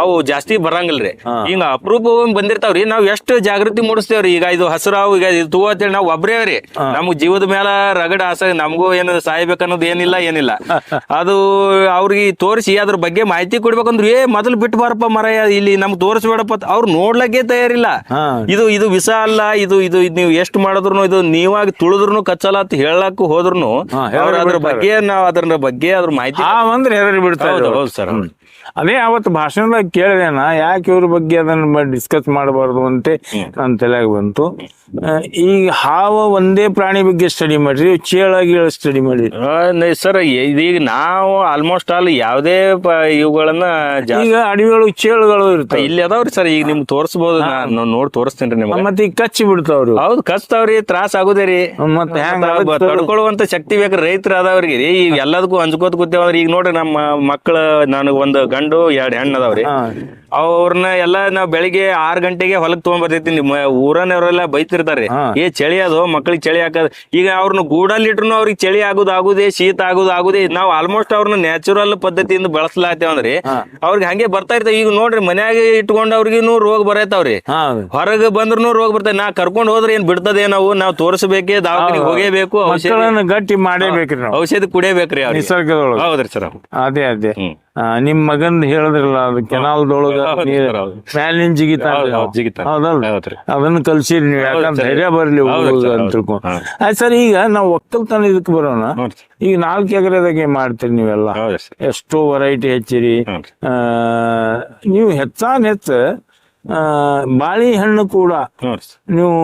ಅವು ಜಾಸ್ತಿ ಬರಂಗಿಲ್ರಿ. ಈಗ ಅಪರೂಪ ಬಂದಿರ್ತಾವ್ರಿ. ನಾವ್ ಎಷ್ಟು ಜಾಗೃತಿ ಮೂಡಿಸ್ತೇವ್ರಿ ಈಗ ಇದು ಹಸಿರು ಹಾವು ಈಗ ಇದು ತೂ ಅಂತೇಳಿ ನಾವು ಒಬ್ರೇ ರೀ ನಮ್ಗ್ ಜೀವದ ಮೇಲೆ ರಗಡ ಆಸೆ ನಮಗೂ ಏನು ಸಾಯ್ಬೇಕನ್ನೋದು ಏನಿಲ್ಲ ಏನಿಲ್ಲ. ಅದು ಅವ್ರಿಗೆ ತೋರಿಸಿ ಅದ್ರ ಬಗ್ಗೆ ಮಾಹಿತಿ ಕೊಡ್ಬೇಕಂದ್ರೆ ಏ ಮೊದಲು ಬಿಟ್ಟು ಬಾರಪ್ಪ ಮರಯ್ಯ ಇಲ್ಲಿ ನಮ್ಗೆ ತೋರಿಸ್ಬೇಡಪ್ಪ ಅವ್ರು ನೋಡ್ಲಕ್ಕೆ ತಯಾರಿಲ್ಲ. ಇದು ಇದು ವಿಷ ಅಲ್ಲ ಇದು ಇದು ನೀವು ಎಷ್ಟು ಮಾಡಿದ್ರು ಇದು ನೀವಾಗಿ ತುಳಿದ್ರು ಕಚ್ಚಲ್ಲ ಅಂತ ಹೇಳಕ್ ಹೋದ್ರು ಅದ್ರ ಬಗ್ಗೆ ನಾವ್ ಅದ್ರ ಬಗ್ಗೆ ಅದ್ರ ಮಾಹಿತಿ ಅಂದ್ರೆ ಹೆದರಿ ಬಿಡ್ತಾರೆ ಹೌದು ಹೌದು ಸರ್ ಅದೇ ಅವತ್ತು ಭಾಷಣದಾಗ ಕೇಳಿದೆ ನಾ ಯಾಕೆ ಇವ್ರ ಬಗ್ಗೆ ಅದನ್ನ ಡಿಸ್ಕಸ್ ಮಾಡಬಾರ್ದು ಅಂತ ನನ್ನ ತಲೆಯಾಗ ಬಂತು. ಈ ಹಾವ ಒಂದೇ ಪ್ರಾಣಿ ಬಗ್ಗೆ ಸ್ಟಡಿ ಮಾಡ್ರಿ ಚೇಳ ಗೀಳ ಸ್ಟಡಿ ಮಾಡಿ ಸರ್ ಇದೀಗ ನಾವು ಆಲ್ಮೋಸ್ಟ್ ಆಲ್ ಯಾವುದೇ ಇವುಗಳನ್ನ ಈಗ ಅಡವಿಗಳು ಚೇಳುಗಳು ಇರ್ತವೆ. ಇಲ್ಲಿ ಅದಾವ್ರಿ ಸರ್ ಈಗ ನಿಮ್ಗೆ ತೋರಿಸ್ಬೋದು ನಾನು ನೋಡಿ ತೋರಿಸ್ತೇನೆ ನಿಮ್ಗೆ. ಮತ್ತೆ ಈಗ ಕಚ್ಚಿ ಬಿಡ್ತಾವ್ರಿ. ಹೌದು ಕಚ್ತಾವ್ರಿ ತ್ರಾಸ ಆಗುದೇ ರೀ. ಮತ್ತೆ ತಡ್ಕೊಳ್ಳುವಂತ ಶಕ್ತಿ ಬೇಕು ರೈತರ ಅದಾವ್ರಿಗೆ ಈಗ ಎಲ್ಲದಕ್ಕೂ ಹಂಚ್ಕೋತ ಕೂತೇವ್ರಿ ಈಗ ನೋಡ್ರಿ ನಮ್ಮ ಮಕ್ಕಳ ನನಗೆ ಒಂದು ಗಂಡು ಎರಡು ಹೆಣ್ಣು ಅದಾವ್ರಿ. ಅವ್ರನ್ನ ಎಲ್ಲ ನಾವ್ ಬೆಳಿಗ್ಗೆ ಆರ್ ಗಂಟೆಗೆ ಹೊಲಕ್ ತಗೊಂಡ್ ಬರ್ತೈತಿ ಊರನವರೆಲ್ಲ ಬೈತಿರ್ತಾರೆ. ಏ ಚಳಿ ಅದು ಮಕ್ಳಿಗೆ ಚಳಿ ಹಾಕದ್. ಈಗ ಅವ್ರನ್ನ ಗೂಡಲ್ಲಿ ಇಟ್ರು ಅವ್ರಿಗೆ ಚಳಿ ಆಗುದು ಆಗುದೇ ಶೀತ ಆಗುದು ಆಗುದೇ. ನಾವು ಆಲ್ಮೋಸ್ಟ್ ಅವ್ರನ್ನ ನ್ಯಾಚುರಲ್ ಪದ್ಧತಿಯಿಂದ ಬಳಸ್ಲಾತೇವಂದ್ರಿ ಅವ್ರಿಗೆ ಹಂಗೆ ಬರ್ತಾ ಇರ್ತಾವ. ಈಗ ನೋಡ್ರಿ ಮನ್ಯಾಗ ಇಟ್ಕೊಂಡ್ ಅವ್ರಿಗೂ ರೋಗ ಬರತಾವ್ರಿ. ಹೊರಗೆ ಬಂದ್ರು ರೋಗ ಬರ್ತದೆ ನಾ ಕರ್ಕೊಂಡ್ ಹೋದ್ರೆ ಏನ್ ಬಿಡ್ತದೆ ನಾವು ನಾವು ತೋರಿಸಬೇಕೇ ದವಾಖಾನಿಗೆ ಹೋಗೇಬೇಕು ಔಷಧಿ ಗಟ್ಟಿ ಮಾಡೇಬೇಕ್ರಿ ಔಷಧಿ ಕುಡಿಯಬೇಕ್ರಿ ನಿಸರ್ಗದೊಳಗೆ. ಹೌದ್ರಿ ಸರ್. ಅದೇ ಅದೇ. ನಿಮ್ ಮಗನ್ ಹೇಳಿದ್ರಲ್ಲ ಅದು ಕೆನಾಲ್ದೊಳಗ ನೀರ್. ಮ್ಯಾಲಿನ ಜಿಗಿತ ಹೌದು, ಹೌದು, ಹೌದ್ರಿ. ಅದನ್ನ ಕಲ್ಸಿರಿ ನೀವು ಯಾಕಂದ್ರೆ ಧೈರ್ಯ ಬರ್ಲಿ ಅಂತ. ತಿಳ್ಕೊಂಡು. ಆಯ್ತು ಸರ್ ಈಗ ನಾವು ಒಕ್ಕಲ್ತನ ಇದಕ್ಕೆ ಬರೋಣ. ಈಗ ನಾಲ್ಕು ಎಕರೆದಾಗೆ ಮಾಡ್ತೀರಿ ನೀವೆಲ್ಲ. ಎಷ್ಟೋ ವೆರೈಟಿ ಹೆಚ್ಚಿರಿ. ನೀವು ಹೆಚ್ಚಾನ್ ಹೆಚ್ಚ ಬಾಳೆಹಣ್ಣು ಕೂಡ ನೀವು.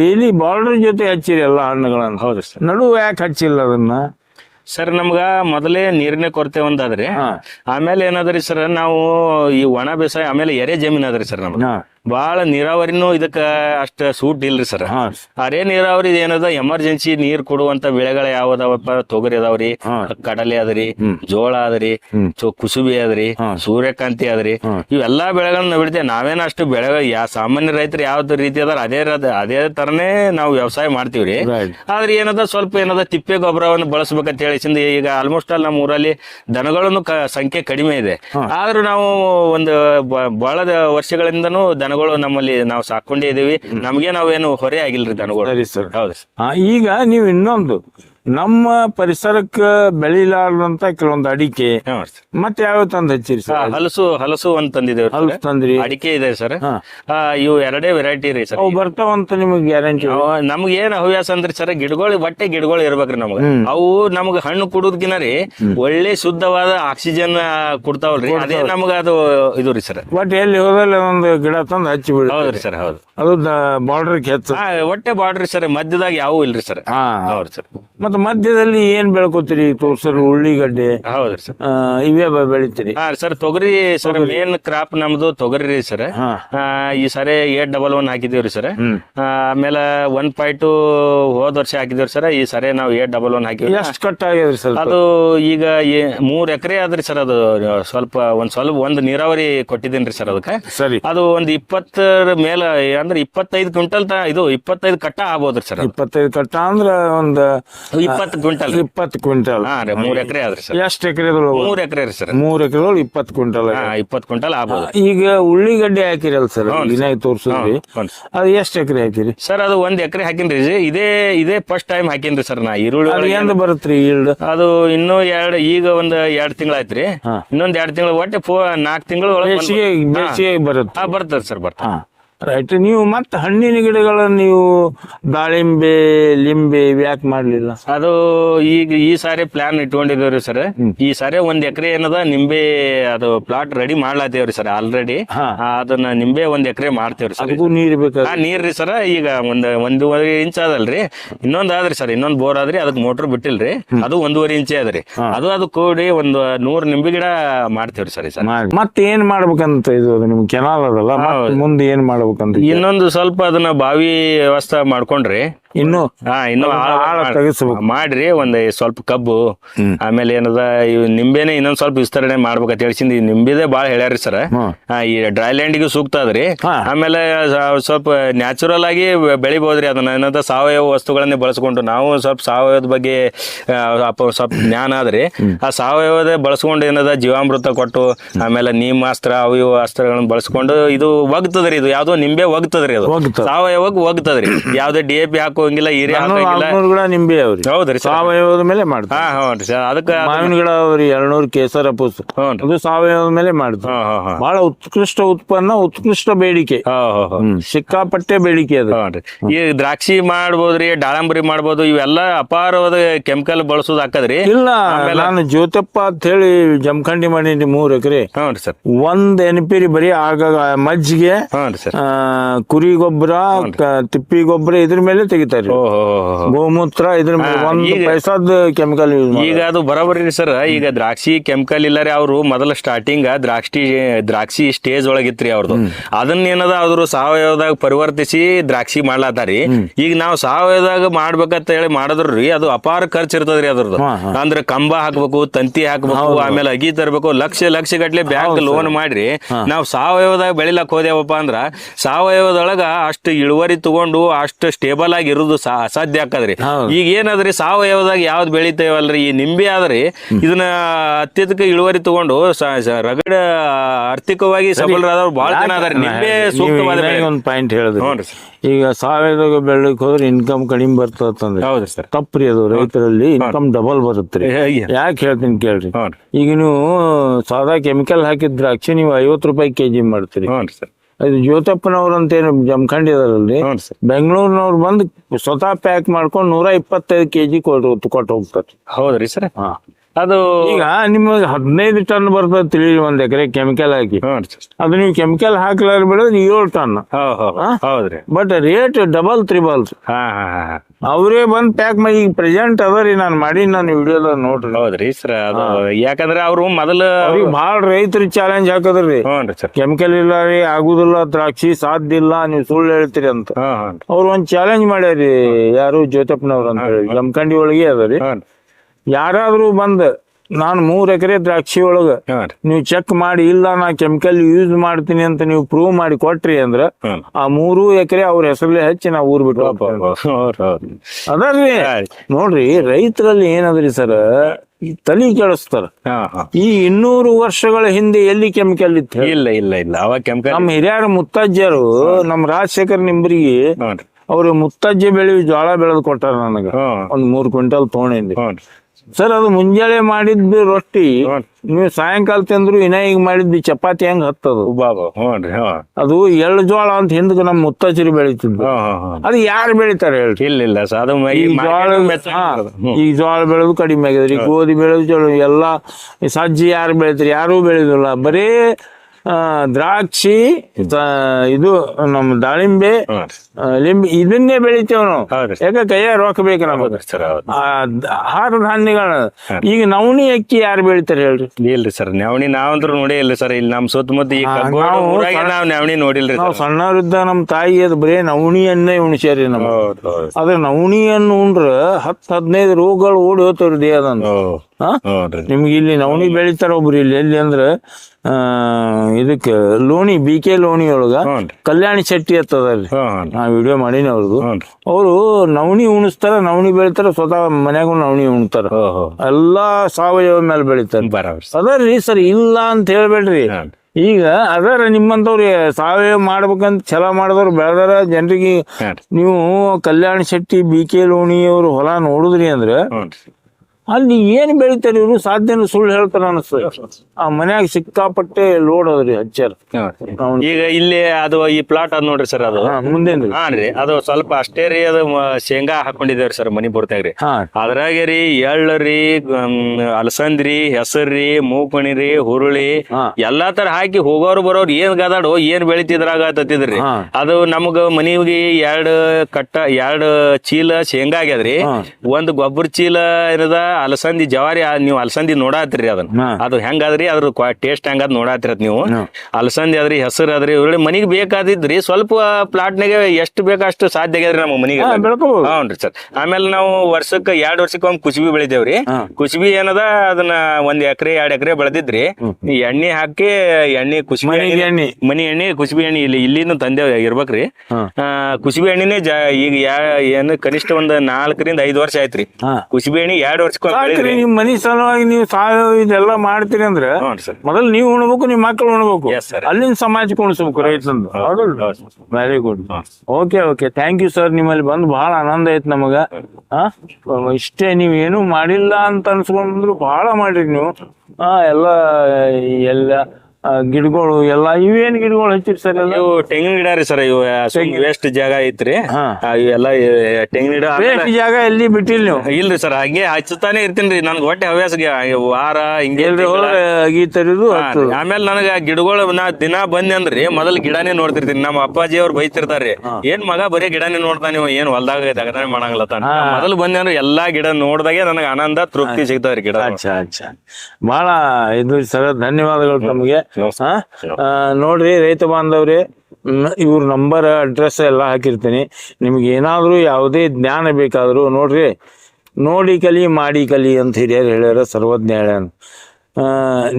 ಬೇಲಿ ಬಾರ್ಡರ್ ಜೊತೆ ಹಚ್ಚಿರಿ ಎಲ್ಲ ಹಣ್ಣುಗಳನ್ನ. ನಡುವೆ ಯಾಕೆ ಹಚ್ಚಿಲ್ಲ ಅದನ್ನ? ಸರ್ ನಮ್ಗ ಮೊದಲೇ ನೀರಿನ ಕೊರತೆ ಒಂದಾದ್ರಿ. ಆಮೇಲೆ ಏನಾದ್ರಿ ಸರ್ ನಾವು ಈ ಒಣ ಬೇಸಾಯ ಆಮೇಲೆ ಎರೆ ಜಮೀನ್ ಅದ್ರಿ ಸರ್ ನಮ್ಗೆ ಬಾಳ ನೀರಾವರಿನೂ ಇದಕ್ಕೆ ಅಷ್ಟ ಸೂಟ್ ಇಲ್ರಿ ಸರ್. ಹಾ. ಅರೆ ನೀರಾವರಿ ಏನದ? ಎಮರ್ಜೆನ್ಸಿ ನೀರ್ ಕೊಡುವಂತ ಬೆಳೆಗಳ ಯಾವ್ದಾವಪ್ಪ? ತೊಗರಿ ಅದಾವ್ರಿ. ಕಡಲೆ ಅದ್ರಿ ಹ್ಮ್. ಜೋಳ ಅದ್ರಿ ಚೊ- ಕುಸುಬಿ ಅದ್ರಿ ಸೂರ್ಯಕಾಂತಿ ಅದ್ರಿ ಹಾ. ಇವೆಲ್ಲಾ ಬೆಳೆಗಳನ್ನ ಬಿಡ್ತೇವೆ ನಾವೇನ ಅಷ್ಟು ಬೆಳೆ ಯಾ ಸಾಮಾನ್ಯ ರೈತರು ಯಾವ್ದು ರೀತಿ ಅದಾರ ಅದೇ ಅದೇ ತರನೇ ನಾವು ವ್ಯವಸಾಯ ಮಾಡ್ತೀವ್ರಿ. Right. ಆದ್ರೆ ಏನದ? ಸ್ವಲ್ಪ ಏನದ? ತಿಪ್ಪೆ ಗೊಬ್ಬರವನ್ನು ಬಳಸ್ಬೇಕಂತ ಹೇಳಿ ಈಗ ಆಲ್ಮೋಸ್ಟ್ ಅಲ್ಲಿ ನಮ್ಮ ಊರಲ್ಲಿ ದನಗಳನ್ನು ಕ- ಸಂಖ್ಯೆ ಕಡಿಮೆ ಇದೆ. ಆದ್ರೂ ನಾವು ಒಂದು ಬ- ಬಹಳ ವರ್ಷಗಳಿಂದನೂ ದನಗಳು ನಮ್ಮಲ್ಲಿ ನಾವು ಸಾಕೊಂಡೇ ಇದೀವಿ ನಮ್ಗೆ ನಾವೇನು ಹೊರೆ ಆಗಿಲ್ರಿ ದನಗಳು. ಸರಿ ಸರ್. ಹೌದು ಈಗ ನೀವು ಇನ್ನೊಂದು ನಮ್ಮ ಪರಿಸರಕ್ಕ ಬೆಳಿಲಾರದಂತ ಕೆಲವೊಂದು ಅಡಿಕೆ ಮತ್ತೆ ಯಾವ ತಂದು ಹಚ್ಚಿರಿ ಸರ್? ಹಲಸು ಹಲಸು ಅಂತ ತಂದಿದ್ದೇವೆ. ಹಲಸು ತಂದ್ರಿ. ಅಡಿಕೆ ಇದೆ ಸರ್. ಹಾ. ಇವು ಎರಡೇ ವೆರೈಟಿ ರೀ ಸರ್. ಅವು ಬರ್ತಾವಂತ ನಿಮಗೆ ಗ್ಯಾರಂಟಿ ನಮ್ಗೆ ಏನ್ ಹವ್ಯಾಸ ಅಂದ್ರಿ ಸರ್ ಗಿಡಗಳು ಬಟ್ಟೆ ಗಿಡಗಳು ಇರ್ಬೇಕ್ರಿ ನಮ್ಗೆ. ಅವು ನಮ್ಗೆ ಹಣ್ಣು ಕುಡುದ್ಕಿನ ರೀ ಒಳ್ಳೆ ಶುದ್ಧವಾದ ಆಕ್ಸಿಜನ್ ಕೊಡ್ತಾವಲ್ರಿ. ಅದೇ ನಮ್ಗ ಅದು ಇದು ರೀ ಸರ್. ಬಟ್ ಎಲ್ಲಿ ಹೋದಲ್ಲಿ ಒಂದು ಗಿಡ ತಂದು ಹಚ್ಚಿ ಬಿಡ ಹೌದ್ರಿ ಸರ್ ಹೌದು. ಅದು ಬಾರ್ಡರ್ ಹೆಚ್ಚು. ಹಾ ಒಟ್ಟೆ ಬಾಡ್ರಿ ಸರ್. ಮಧ್ಯದಾಗ ಯಾವೂ ಇಲ್ರಿ ಸರ್. ಹಾ. ಹೌದ್ರಿ ಸರ್. ಮತ್ತೆ ಮಧ್ಯದಲ್ಲಿ ಏನ್ ಬೆಳ್ಕೋತೀರಿ? ತೋರ್ಸರು ಉಳ್ಳಿಗಡ್ಡೆ ಹೌದ್ರಿ ಸರ್. ಆ, ಇವೇ ಬೆ- ಬೆಳಿತೀರಿ. ಹಾ ಸರ್ ತೊಗರಿ ಸರ್ ಮೇನ್ ಕ್ರಾಪ್ ನಮ್ದು ತೊಗರಿ ರೀ ಸರ್. ಹಾ. ಈ ಸರಿ ಏಟ್ ಡಬಲ್ ಒನ್ ಹಾಕಿದೀವ್ರಿ ಸರ್. ಹ್ಮ್. ಆಮೇಲೆ ಒನ್ ಪಾಯಿಂಟ್ ಹೋದ ವರ್ಷ ಹಾಕಿದೀವ್ರಿ ಸರ್. ಈ ಸರಿ ನಾವು ಏಟ್ ಡಬಲ್ ಒನ್ ಹಾಕಿವಿ. ಎಷ್ಟು ಕಟ್ ಆಗ್ಯದ್ರಿ ಸರ್ ಅದು ಈಗ ಏ- ಮೂರ್ ಎಕರೆ ಆದ್ರಿ ಸರ್ ಅದು ಸ್ವಲ್ಪ ಒಂದ್ ಸ್ವಲ್ಪ ಒಂದ್ ನೀರಾವರಿ ಕೊಟ್ಟಿದ್ದೀನಿ ಸರ್ ಅದಕ್ಕೆ. ಸರಿ. ಅದು ಒಂದ್ ಇಪ್ಪತ್ತರ ಮೇಲೆ ಅಂದ್ರೆ ಇಪ್ಪತ್ತೈದು ಕ್ವಿಂಟಲ್ ತ ಇದು ಇಪ್ಪತ್ತೈದು ಕಟ್ಟ ಆಗ್ಬೋದ್ರಿ ಸರ್. ಇಪ್ಪತ್ತೈದು ಕಟ್ಟ ಅಂದ್ರ ಒಂದ್ ಇಪ್ಪತ್ತು ಕ್ವಿಂಟಲ್. ಇಪ್ಪತ್ತು ಕ್ವಿಂಟಲ್. ಮೂರ್ ಎಕರೆ ಆದ್ರೆ ಸರ್. ಎಷ್ಟು ಎಕರೆದೊಳಗೆ ಮೂರ್ ಎಕರೆ ರೀ ಸರ್. ಮೂರ್ ಎಕರೆದೊಳಗೆ ಇಪ್ಪತ್ತು ಕ್ವಿಂಟಲ್ ಇಪ್ಪತ್ತು ಕ್ವಿಂಟಲ್ ಆಗ್ಬೋದು. ಈಗ ಉಳ್ಳಿಗಡ್ಡೆ ಹಾಕಿರಲ್ಲ ಸರ್ ವಿನಾಯಕ್ ತೋರ್ಸಿದ್ರಿ ಅದು ಎಷ್ಟು ಎಕರೆ ಹಾಕಿರಿ? ಸರ್ ಅದು ಒಂದ್ ಎಕರೆ ಹಾಕಿನ್ರಿ ಇದೇ ಇದೇ ಫಸ್ಟ್ ಟೈಮ್ ಹಾಕಿನ್ರಿ ಸರ್ ನಾ. ಈರುಳ್ಳಿ ಎಂದ ಬರುತ್ತ್ರಿ ಈಲ್ಡ್ ಅದು ಇನ್ನೂ ಎರಡ್ ಈಗ ಒಂದ್ ಎರಡ್ ತಿಂಗಳ ಆಯ್ತ್ರಿ. ಇನ್ನೊಂದ್ ಎರಡ್ ತಿಂಗಳ ಒಟ್ಟೆ ನಾಲ್ಕು ತಿಂಗಳ ಒಳಗೆ ಬರುತ್ತೆ. ಸರ್ ಬರ್ತದೆ. ಹಾ. ರೈಟ್ ನೀವು ಮತ್ತೆ ಹಣ್ಣಿನ ಗಿಡಗಳನ್ನು ನೀವು ದಾಳಿಂಬೆ ಲಿಂಬೆ ಇವ್ ಯಾಕೆ ಮಾಡ್ಲಿಲ್ಲ? ಅದು ಈಗ ಈ ಸಾರಿ ಪ್ಲಾನ್ ಇಟ್ಕೊಂಡಿದ್ದೇವ್ರಿ ಸರ್ ಈ ಸಾರಿ ಒಂದ್ ಎಕರೆ ಏನದ ನಿಂಬೆ ಅದು ಪ್ಲಾಟ್ ರೆಡಿ ಮಾಡ್ಲಾತೇವ್ರಿ ಸರ್ ಆಲ್ರೆಡಿ ಅದನ್ನ ನಿಂಬೆ ಒಂದ್ ಎಕರೆ ಮಾಡ್ತೇವ್ರಿ ಸರ್ ನೀರ್ ನೀರು ಬೇಕಾದ್ರೆ ಹಾ ನೀರ್ರಿ ಸರ್ ಈಗ ಒಂದ್ ಒಂದೂವರೆ ಇಂಚ್ ಅದಲ್ರಿ. ಇನ್ನೊಂದ್ ಆದ್ರಿ ಸರ್ ಇನ್ನೊಂದ್ ಬೋರ್ ಆದ್ರಿ ಅದಕ್ಕೆ ಮೋಟರ್ ಬಿಟ್ಟಿಲ್ರಿ. ಅದು ಒಂದೂವರೆ ಇಂಚೆ ಅದ್ರಿ ಅದು ಅದು ಕೂಡಿ ಒಂದ್ ನೂರ್ ನಿಂಬೆ ಗಿಡ ಮಾಡ್ತೇವ್ರಿ ಸರ್ ಸರ್. ಮತ್ತೆ ಏನ್ ಮಾಡ್ಬೇಕಂತ ಇದು ನಿಮ್ ಕೆನಾಲ್ ಅದಲ್ಲ ಮುಂದೆ ಏನ್ ಇನ್ನೊಂದು ಸ್ವಲ್ಪ ಅದನ್ನ ಬಾವಿ ವ್ಯವಸ್ಥೆ ಮಾಡ್ಕೊಂಡ್ರಿ ಇನ್ನು ಹಾ ಇನ್ನು ಆಳ ಆಳ ಮಾಡ್- ತೆಗಿಸ್ಬೇಕು. ಮಾಡ್ರಿ ಒಂದ್ ಸ್ವಲ್ಪ ಕಬ್ಬು ಆಮೇಲೆ ಏನದ ಇವ್ ನಿಂಬೆನೆ ಇನ್ನೊಂದ್ ಸ್ವಲ್ಪ ವಿಸ್ತರಣೆ ಮಾಡ್ಬೇಕಂತ ಹೇಳ್ಸಿಂದ ಈ ನಿಂಬೆದೆ ಬಾಳ ಹೇಳ್ಯಾರಿ ಸರ್. ಹ್ಮ್. ಈ ಡ್ರೈ ಲ್ಯಾಂಡಿಗೂ ಸೂಕ್ತ ಅದ್ರಿ. ಹಾ. ಆಮೇಲೆ ಸ- ಸ್ವಲ್ಪ ನ್ಯಾಚುರಲ್ ಆಗಿ ಬೆ- ಬೆಳಿಬೋದ್ರಿ ಅದನ್ನ ಏನಂತ ಸಾವಯವ ವಸ್ತುಗಳನ್ನೇ ಬಳಸ್ಕೊಂಡು. ನಾವು ಸ್ವಲ್ಪ ಸಾವಯವದ ಬಗ್ಗೆ ಆ, ಅಪ- ಸ್ವಲ್ಪ ಜ್ಞಾನ ಆದ್ರಿ. ಆ ಸಾವಯವದ ಬಳಸ್ಕೊಂಡು ಏನದ ಜೀವಾಮೃತ ಕೊಟ್ಟು ಆಮೇಲೆ ನೀಮಾಸ್ತ್ರ ಅವು ಇವು ಅಸ್ತ್ರಗಳನ್ನ ಬಳಸ್ಕೊಂಡು ಇದು ಒಗ್ತದ್ರಿ ಇದು ಯಾವ್ದೋ ನಿಂಬೆ ಒಗ್ತದ್ರಿ ಅದು. ಸಾವಯವ ಸಾವಯವಕ್ಕೆ ಒಗ್ತದ್ರಿ. ಯಾವ್ದೇ ಡಿ ಎ ಪಿ ಹಾಕೋಂಗಿಲ್ಲ ಯೂರಿಯಾ ನಾಲ್ಕುನೂರು ಗಿಡ ನಿಂಬೆ ಅವ್ರಿ. ಹೌದ್ರಿ ಸರ್. ಸಾವಯವದ ಮೇಲೆ ಮಾಡ್ತಾರೆ ಹಾ ಹ್ಞೂ ಸರ್. ಅದಕ್ಕೆ ಮಾವಿನ ಗಿಡ ಅವ್ರಿ ಎರಡ್ನೂರು ಕೇಸರ ಪುಸ್. ಹ್ಞೂ ಅದು ಸಾವಯವದ ಮೇಲೆ ಮಾಡ್ತಾರೆ ಹಾ ಹಾ ಹಾ ಬಹಳ ಉತ್ಕೃಷ್ಟ ಉತ್ಪನ್ನ ಉತ್ಕೃಷ್ಟ ಬೇಡಿಕೆ. ಹಾ ಹ್ಮ್ ಸಿಕ್ಕಾಪಟ್ಟೆ ಬೇಡಿಕೆ ಅದು. ಹ್ಞೂ ಈ ದ್ರಾಕ್ಷಿ ಮಾಡ್ಬೋದ್ರಿ ದಾಳಂಬರಿ ಮಾಡ್ಬೋದು ಇವೆಲ್ಲ ಅಪಾರವಾದ ಕೆಮಿಕಲ್ ಬಳಸೋದು ಹಾಕದ್ರಿ. ಇಲ್ಲ ನಾನು ಜ್ಯೋತಪ್ಪ ಅಂತ ಹೇಳಿ ಜಮಖಂಡಿ ಮಾಡಿನಿ ಮೂರ್ ಎಕರೆ. ಹ್ಞೂ ರೀ ಸರ್. ಒಂದ್ ಎನ್ಪಿರಿ ಬರೀ ಆಗಾಗ ಮಜ್ಜಿಗೆ ಹ್ಞೂ ರೀ ಸರ್. ಆ, ಕುರಿ ಗೊಬ್ಬರ ತಿಪ್ಪಿ ಗೊಬ್ಬರ ಇದ್ರ ಮೇಲೆ ತೆಗಿತಾರೆ ಹೋ. ಗೋಮೂತ್ರ ಇದ್ರ ಒಂದ್ ಪೈಸಾದ್ ಕೆಮಿಕಲ್ ಯೂಸ್ ಈಗ ಅದು ಬರೋಬರಿ ಸರ್. ಈಗ ದ್ರಾಕ್ಷಿ ಕೆಮಿಕಲ್ ಇಲ್ಲರಿ ಅವರು. ಮೊದಲ ಸ್ಟಾರ್ಟಿಂಗ್ ದ್ರಾಕ್ಷಿ ದ್ರಾಕ್ಷಿ ಸ್ಟೇಜ್ ಒಳಗಿತ್ರಿ ಅವ್ರದ್ದು ಅದನ್ನ ಏನದ ಅವ್ರು ಸಾವಯವದಾಗ ಪರಿವರ್ತಿಸಿ ದ್ರಾಕ್ಷಿ ಮಾಡ್ಲಾತಾರಿ ಈಗ ನಾವು ಸಾವಯವದಾಗ ಮಾಡ್ಬೇಕಂತ ಹೇಳಿ ಮಾಡಿದ್ರಿ ಅದು ಅಪಾರ ಖರ್ಚು ಇರ್ತದ್ರಿ ಅದ್ರದ್ದು. ಅಂದ್ರೆ ಕಂಬ ಹಾಕ್ಬೇಕು ತಂತಿ ಹಾಕ್ಬೇಕು ಆಮೇಲೆ ಅಗಿ ತರಬೇಕು ಲಕ್ಷ ಲಕ್ಷ ಗಟ್ಲೆ ಬ್ಯಾಂಕ್ ಲೋನ್ ಮಾಡ್ರಿ. ನಾವು ಸಾವಯವದಾಗ ಬೆಳಿಲಕ್ ಹೋದೇವಪ್ಪ ಅಂದ್ರ ಸಾವಯವದೊಳಗ ಅಷ್ಟು ಇಳುವರಿ ತಗೊಂಡು ಅಷ್ಟು ಸ್ಟೇಬಲ್ ಆಗಿ ಇರುದು ಅಸಾಧ್ಯ ಆಕದ್ರಿ ಈಗ ಏನಾದ್ರಿ ಸಾವಯವದಾಗ ಯಾವ್ದು ಬೆಳಿತೇವಲ್ರಿ? ಈ ನಿಂಬೆ ಆದ್ರಿ. ಇದನ್ನ ಅತ್ಯಧಿಕ ಇಳುವರಿ ತಗೊಂಡು ರಗಡ ಆರ್ಥಿಕವಾಗಿ ಸಬಲರಾದವ್ರು ಬಹಳ ಜನ ಅದಾರಿ ನಿಂಬೆ ಸೂಕ್ತವಾದ ಒಂದು ಪಾಯಿಂಟ್ ಹೇಳಿದ್ರಿ. ಈಗ ಸಾವಯವದಾಗ ಬೆಳಕ್ ಹೋದ್ರೆ ಇನ್ಕಮ್ ಕಡಿಮೆ ಬರ್ತದಂದ್ರೆ ಹೌದ್ರಿ ಸರ್. ತಪ್ಪ್ರಿ ಅದು. ರೈತರಲ್ಲಿ ಇನ್ಕಮ್ ಡಬಲ್ ಬರುತ್ತೆ ಯಾಕೆ ಹೇಳ್ತೀನಿ ಕೇಳ್ರಿ? ಈಗ ನೀವು ಸಾದಾ ಕೆಮಿಕಲ್ ಹಾಕಿದ್ರೆ ದ್ರಾಕ್ಷಿ ನೀವು ಐವತ್ತು ರೂಪಾಯಿ ಕೆಜಿ ಮಾಡ್ತೀರಿ. ಸರ್. ಅದು ಜ್ಯೋತಪ್ಪನವ್ರು ಅಂತ ಏನು ಜಮಖಂಡಿ ಇದಾರಲ್ಲಿ ಹ್ಞೂ ಬೆಂಗಳೂರಿನವ್ರು ಬಂದು ಸ್ವತಃ ಪ್ಯಾಕ್ ಮಾಡ್ಕೊಂಡು ನೂರ ಇಪ್ಪತ್ತೈದು ಕೆಜಿ ಕೊಟ್ಟು ಕೊಟ್ಟು ಹೋಗ್ತಾರೆ ಹೌದ್ರಿ ಸರ್? ಹಾ. ಅದು ಈಗ ನಿಮ್ಮ ಹದಿನೈದು ಟನ್ ಬರ್ತದೆ ತಿಳಿ ಒಂದ್ ಎಕರೆ ಕೆಮಿಕಲ್ ಹಾಕಿ. ಅದು ನೀವು ಕೆಮಿಕಲ್ ಹಾಕ್ಲಾರ ಬಿಡೋದು ಏಳು ಟನ್. ಹೋ ಹೋ ಹೌದ್ರಿ ಬಟ್ ರೇಟ್ ಡಬಲ್ ತ್ರಿಬಲ್ ಅವರೇ ಬಂದ್ ಪ್ಯಾಕ್ ಮಾಡಿ ಈಗ ಪ್ರೆಸೆಂಟ್ ಅದರಿ ನಾನು ಮಾಡಿ ನಾನು ವಿಡಿಯೋದ ನೋಡ್ರಿ. ಹೌದ್ರಿ ಸರ್ ಅದು ಯಾಕಂದ್ರೆ ಅವ್ರು ಮೊದಲ ಬಹಳ ಭಾಳ ರೈತರು ಚಾಲೆಂಜ್ ಹಾಕದ್ರಿ. ಕೆಮಿಕಲ್ ಇಲ್ಲ ರೀ ಆಗುದಿಲ್ಲ ದ್ರಾಕ್ಷಿ ಸಾಧ್ಯ ಇಲ್ಲ ನೀವು ಸುಳ್ಳು ಹೇಳ್ತೀರಿ ಅಂತ. ಅವ್ರು ಒಂದ್ ಚಾಲೆಂಜ್ ಮಾಡ್ಯಾರಿ ಯಾರು ಜ್ಯೋತಪ್ಪನವ್ರು ಅಂತ ಹೇಳಿ. ಜಮಖಂಡಿ ಒಳಗೆ ಅದರಿ ಯಾರಾದ್ರೂ ಬಂದ್ ನಾನು ಮೂರ್ ಎಕರೆ ದ್ರಾಕ್ಷಿ ಒಳಗ ನೀವು ಚೆಕ್ ಮಾಡಿ ಇಲ್ಲ ನಾ ಕೆಮಿಕಲ್ ಯೂಸ್ ಮಾಡ್ತೀನಿ ಅಂತ ನೀವು ಪ್ರೂವ್ ಮಾಡಿ ಕೊಟ್ರಿ ಅಂದ್ರ ಆ ಮೂರು ಎಕರೆ ಅವ್ರ ಹೆಸರಲ್ಲೇ ಹಚ್ಚಿ ನಾವು ಊರ್ ಬಿಟ್ಟು ಅದ್ರಿ ಅದಲ್ರಿ ನೋಡ್ರಿ ರೈತರಲ್ಲಿ ಏನದ್ರಿ ಸರ್ ಈ ತಲಿ ಕೆಡಿಸ್ತಾರ. ಈ ಇನ್ನೂರು ವರ್ಷಗಳ ಹಿಂದೆ ಎಲ್ಲಿ ಕೆಮಿಕಲ್ ಇತ್ತು? ಇಲ್ಲ ಇಲ್ಲ ಇಲ್ಲ. ಅವಾಗ ಕೆಮಿಕಲ್ ನಮ್ಮ ಹಿರಿಯರ ಮುತ್ತಜ್ಜರು ನಮ್ಮ ರಾಜಶೇಖರ್ ನಿಂಬರಿಗೆ ಅವ್ರ ಮುತ್ತಜ್ಜೆ ಬೆಳಿ ಜ್ವಾಳ ಬೆಳೆದು ಕೊಟ್ಟಾರ ನನಗ. ಒಂದ್ ಮೂರ್ ಕ್ವಿಂಟಲ್ ತಗೊಂಡಿದ್ದೆ ಸರ್ ಅದು ಮುಂಜಾನೆ ಮಾಡಿದ್ದು ರೊಟ್ಟಿ ನೀವು ಸಾಯಂಕಾಲ ತಿಂದ್ರು ಇನ್ನ ಈಗ ಮಾಡಿದ್ದು ಚಪಾತಿ ಹೆಂಗ್ ಹತ್ತದು? ಬಾಬಾ ಹ್ಞೂ ಅದು ಎಳ್ಳು ಜೋಳ ಅಂತ ಹಿಂದಕ್ಕೆ ನಮ್ಮ ಮುತ್ತಜ್ಜರಿ ಬೆಳಿತಿದ್ರು. ಅದು ಯಾರು ಬೆಳಿತಾರೆ ಇಲ್ಲ ಇಲ್ಲ ಅದು ಜೋಳ. ಈಗ ಜೋಳ ಬೆಳೆದು ಕಡಿಮೆ ಆಗ್ಯದ್ರಿ ಗೋಧಿ ಬೆಳೆದು ಚಲೋ ಎಲ್ಲಾ ಸಜ್ಜಿ ಯಾರು ಬೆಳಿತಾರೆ? ಯಾರು ಬೆಳೆದಿಲ್ಲ. ಬರೀ ದ್ರಾಕ್ಷಿ ಇದು ನಮ್ಮ ದಾಳಿಂಬೆ ಲಿಂಬೆ ಇದನ್ನೇ ಬೆಳಿತೇವ್ ನಾವು. ರೀ. ಯಾಕೆ ಕೈಯ ರೊಕ್ಕ ಬೇಕು ನಮಗೆ? ಸರ್ ಆ ದ- ಆಹಾರ ಧಾನ್ಯಗಳ ಈಗ ನವಣಿ ಅಕ್ಕಿ ಯಾರು ಬೆಳಿತಾರೆ ಹೇಳ್ರಿ? ಇಲ್ರಿ ಸರ್ ನವಣಿ ನಾವಂದ್ರೆ ನೋಡೇ ಇಲ್ಲ ಸರ್ ಇಲ್ಲಿ ನಮ್ಮ ಸುತ್ತಮುತ್ತ ನಾವು ನವಣಿ ನೋಡಿಲ್ರಿ ನಾವು ಸಣ್ಣವರಿದ್ದ ನಮ್ಮ ತಾಯಿ ಅದು ಬರೀ ನವಣಿಯನ್ನೇ ಉಣಿಸ್ಯಾರಿ ನಮ್ಮ ಅದ್ರ ನವಣಿಯನ್ನು ಉಂಡ್ರ ಹತ್ತು ಹದಿನೈದು ರೋಗಗಳು ಓಡಿ ಹೋಗ್ತಾವ್ರಿ ದೇಹದಂತ ಹೌದ್ರಿ ನಿಮ್ಗೆ ಇಲ್ಲಿ ನವಣಿ ಬೆಳಿತಾರ ಒಬ್ರು ಇಲ್ಲಿ ಎಲ್ಲಿ ಅಂದ್ರ ಇದಕ್ಕೆ ಲೋಣಿ ಬಿ ಕೆ ಲೋಣಿ ಒಳಗ ಕಲ್ಯಾಣಿ ಶೆಟ್ಟಿ ಹತ್ತದಲ್ಲಿ ನಾ ವಿಡಿಯೋ ಮಾಡೀನಿ ಅವ್ರದ್ದು ರೀ. ಅವರು ನವಣಿ ಉಣಿಸ್ತಾರ ನವಣಿ ಬೆಳಿತಾರ ಸ್ವತಃ ಮನ್ಯಾಗೂ ನವಣಿ ಉಣ್ತಾರ. ಎಲ್ಲಾ ಸಾವಯವ ಮೇಲೆ ಬೆಳಿತಾರ. ಅದರ್ರಿ ಸರ್ ಇಲ್ಲ ಅಂತ ಹೇಳ್ಬೇಡ್ರಿ. ಈಗ ಅದರ ನಿಮ್ಮಂತವ್ರಿ ಸಾವಯವ ಮಾಡ್ಬೇಕಂತ ಛಲ ಮಾಡಿದವ್ರು ಬೆಳೆದಾರ ಜನರಿಗೆ ನೀವು ಕಲ್ಯಾಣ ಶೆಟ್ಟಿ ಬಿ ಕೆ ಲೋಣಿ ಅವ್ರ ಹೊಲ ನೋಡಿದ್ರಿ ಅಂದ್ರೆ ಅಲ್ಲಿ ಏನ್ ಬೆಳಿತಾರೆ ಇವರು ಸಾಧ್ಯನ ಸುಳ್ಳು ಹೇಳ್ತಾರ ಅನಿಸ್ತದೆ ಆ ಮನ್ಯಾಗ ಸಿಕ್ಕಾಪಟ್ಟೆ ಲೋಡ್ ಅದ್ರಿ ಹಚ್ಚಾರ ಈಗ ಇಲ್ಲಿ ಅದು ಈ ಪ್ಲಾಟ್ ಅದ್ ನೋಡ್ರಿ ಸರ್ ಅದು. ಮುಂದೆ ಮುಂದೇನ್ರಿ ಹಾ ರೀ ಅದು ಸ್ವಲ್ಪ ಅಷ್ಟೇ ರೀ ಅದು ಮ- ಶೇಂಗಾ ಹಾಕೊಂಡಿದ್ದೇವ್ರಿ ಸರ್ ಮನಿ ಬರ್ತಾಗ್ರಿ ಹಾ. ಅದ್ರಾಗೆ ರೀ ಎಳ್ಳು ರೀ ಗಮ್, ಅಲಸಂದ್ರಿ ಹೆಸರ್ರಿ ಮೂಕಣಿ ರೀ ಹುರುಳಿ ಹಾ. ಎಲ್ಲಾ ತರ ಹಾಕಿ ಹೋಗೋರು ಬರೋರು ಏನ್ ಗದಾಡು ಏನ್ ಬೆಳಿತಿದ್ರಾಗ ತತ್ತಿದ್ರಿ ಹಾ. ಅದು ನಮಗ ಮನಿಗೆ ಎರಡ್ ಕಟ್ಟ ಎರಡ್ ಚೀಲ ಶೇಂಗಾ ಆಗ್ಯದ್ರಿ. ಹಾ. ಒಂದ್ ಗೊಬ್ಬರ ಚೀಲ ಏನದ ಅಲಸಂದಿ ಜವಾರಿ ಆ- ನೀವು ಅಲಸಂದಿ ನೋಡಾತ್ರಿ ಅದನ್ನ. ಹಾ. ಅದು ಹೆಂಗಾದ್ರಿ? ಅದ್ರ ಟೇಸ್ಟ್ ಹೆಂಗಾದ್ ನೋಡಾತ್ರಿ ಅದ್ ನೀವು. ಅಲಸಂದಿ ಆದ್ರಿ ಹೆಸರು ಆದ್ರಿ ಇವ್ರಿ ಮನಿಗ್ ಬೇಕಾದಿದ್ರಿ ಸ್ವಲ್ಪ ಪ್ಲಾಟ್ನಾಗೆ ಎಷ್ಟು ಬೇಕಷ್ಟು ಸಾಧ್ಯ ಆಗ್ಯದ್ರಿ ನಮ್ಮ ಮನಿಗೆ ಹಾ, ಬೆಳ್ಕೋಬಹುದು ಹ್ಞೂನ್ರಿ ಸರ್. ಆಮೇಲೆ ನಾವು ವರ್ಷಕ್ಕೆ ಎರಡ್ ವರ್ಷಕ್ಕೆ ಒಂದ್ ಕುಸುಬಿ ಬೆಳಿತೇವ್ರಿ ಹಾ. ಕುಸುಬಿ ಏನದ? ಅದನ್ನ ಒಂದ್ ಎಕರೆ ಎರಡ್ ಎಕರೆ ಬೆಳೆದಿದ್ರಿ. ಈ ಎಣ್ಣೆ ಹಾಕಿ ಎಣ್ಣೆ ಕುಸುಬಿ ಮನೆಗೆ ಎಣ್ಣೆ- ಎಣ್ಣೆ. ಮನಿ ಎಣ್ಣೆ ಕುಸುಬಿ ಎಣ್ಣೆ ಇಲ್ಲಿ ಇಲ್ಲಿಂದ ತಂದೆ ಇರ್ಬೇಕ್ರಿ. ಹಾ. ಆ, ಕುಸುಬಿ ಎಣ್ಣೆನೆ ಜಾ ಈಗ ಯಾ- ಏನು ಕನಿಷ್ಠ ಒಂದ್ ನಾಲ್ಕರಿಂದ ಐದು ವರ್ಷ ಆಯ್ತ್ರಿ. ಹಾ. ಕುಸುಬಿ ಎಣ್ಣೆ ಎರಡ್ ವರ್ಷಕ್ಕೆ ಸಾಕ್ರಿ ನಿಮ್ ಮನಿ ಸಲುವಾಗಿ ನೀವು ಸಾವಯವ ಇದೆಲ್ಲ ಮಾಡ್ತೀರಿ ಅಂದ್ರೆ ಹ್ಞೂ ಸರ್. ಮೊದಲು ನೀವು ಉಣ್ಬೇಕು ನಿಮ್ ಮಕ್ಕಳು ಉಣ್ಬೇಕು. Yes, sir. ಅಲ್ಲಿಂದ ಸಮಾಜಕ್ಕೆ ಉಣಿಸ್ಬೇಕು ರೈತಂದು ಹೌದಲ್ಲ very good okay okay thank you sir ನಿಮ್ಮಲ್ಲಿ ಬಂದು ಬಹಳ ಆನಂದ ಆಯ್ತು ನಮಗ. ಆ? ಇಷ್ಟೇ ನೀವು ಏನು ಮಾಡಿಲ್ಲ ಅಂತ ಅನ್ಸ್ಕೊಂಡ್ರು ಬಹಳ ಮಾಡ್ರಿ ನೀವು. ಆ ಎಲ್ಲ ಎಲ್ಲ ಗಿಡಗಳು ಎಲ್ಲ ಇವೇನ್ ಗಿಡಗಳು ಹಚ್ಚಿರಿ ಸರ್ ಎಲ್ಲ? ಇವು ತೆಂಗಿನ ಗಿಡ ರೀ ಸರ್ ಇವು ವೇಸ್ಟ್ ಜಾಗ ಐತ್ರಿ. ಹಾ. ಆ, ಇವೆಲ್ಲ ಈ ತೆಂಗಿನ ಗಿಡ ಆಮೇಲೆ- ಬೇರೆ ಜಾಗ ಎಲ್ಲಿ ಬಿಟ್ಟಿಲ್ಲ ನೀವು? ಇಲ್ರಿ ಸರ್ ಹಂಗೆ ಹಚ್ಚುತ್ತಾನೆ ಇರ್ತೀನಿ ನನ್ಗೆ ಹೊಟ್ಟೆ ಹವ್ಯಾಸಗೆ ವಾರ ಹಿಂಗೆ ಎಲ್ರಿ ತಿಂಗ್ಳ- ಹೋದ್ರೆ ಗೀತರಿದು ಹಾ ರೀ. ಆಮೇಲೆ ನನಗ ಗಿಡಗಳು ನಾ ದಿನ ಬಂದೆ ಅಂದ್ರಿ ಮೊದಲ್ ಗಿಡನೇ ನೋಡ್ತಿರ್ತೀನಿ. ನಮ್ಮ ಅಪ್ಪಾಜಿ ಅವ್ರು ಬೈತಿರ್ತಾರ್ರಿ ಏನ್ ಮಗ ಬರೀ ಗಿಡನೇ ನೋಡ್ತಾನೆ ನೀವು ಏನ್ ಹೊಲ್ದಾಗ ದಗದಾನೆ ಮಾಡಂಗಿಲ್ಲ ಮೊದಲು ಬಂದೆ ಅಂದ್ರೆ ಎಲ್ಲಾ ಗಿಡ ನೋಡ್ದಾಗೆ ನನಗೆ ಆನಂದ ತೃಪ್ತಿ ಸಿಗ್ತಾವ್ರಿ ಗಿಡ ಅಚ್ಚಾ ಅಚ್ಚಾ. ಬಹಳ ಇದು ಸರ್ ಧನ್ಯವಾದಗಳು ತಮಗೆ. ನೋಡ್ರಿ ರೈತ ಬಾಂಧವ್ರಿ ಇವ್ರ ನಂಬರ್ ಅಡ್ರೆಸ್ ಎಲ್ಲ ಹಾಕಿರ್ತೀನಿ. ನಿಮ್ಗೆ ಏನಾದರೂ ಯಾವುದೇ ಜ್ಞಾನ ಬೇಕಾದರೂ ನೋಡ್ರಿ ನೋಡಿ ಕಲಿ ಮಾಡಿ ಕಲಿ ಅಂತ ಹಿರಿಯರು ಹೇಳ್ಯಾರ ಸರ್ವಜ್ಞ ಹೇಳ್ಯಾನ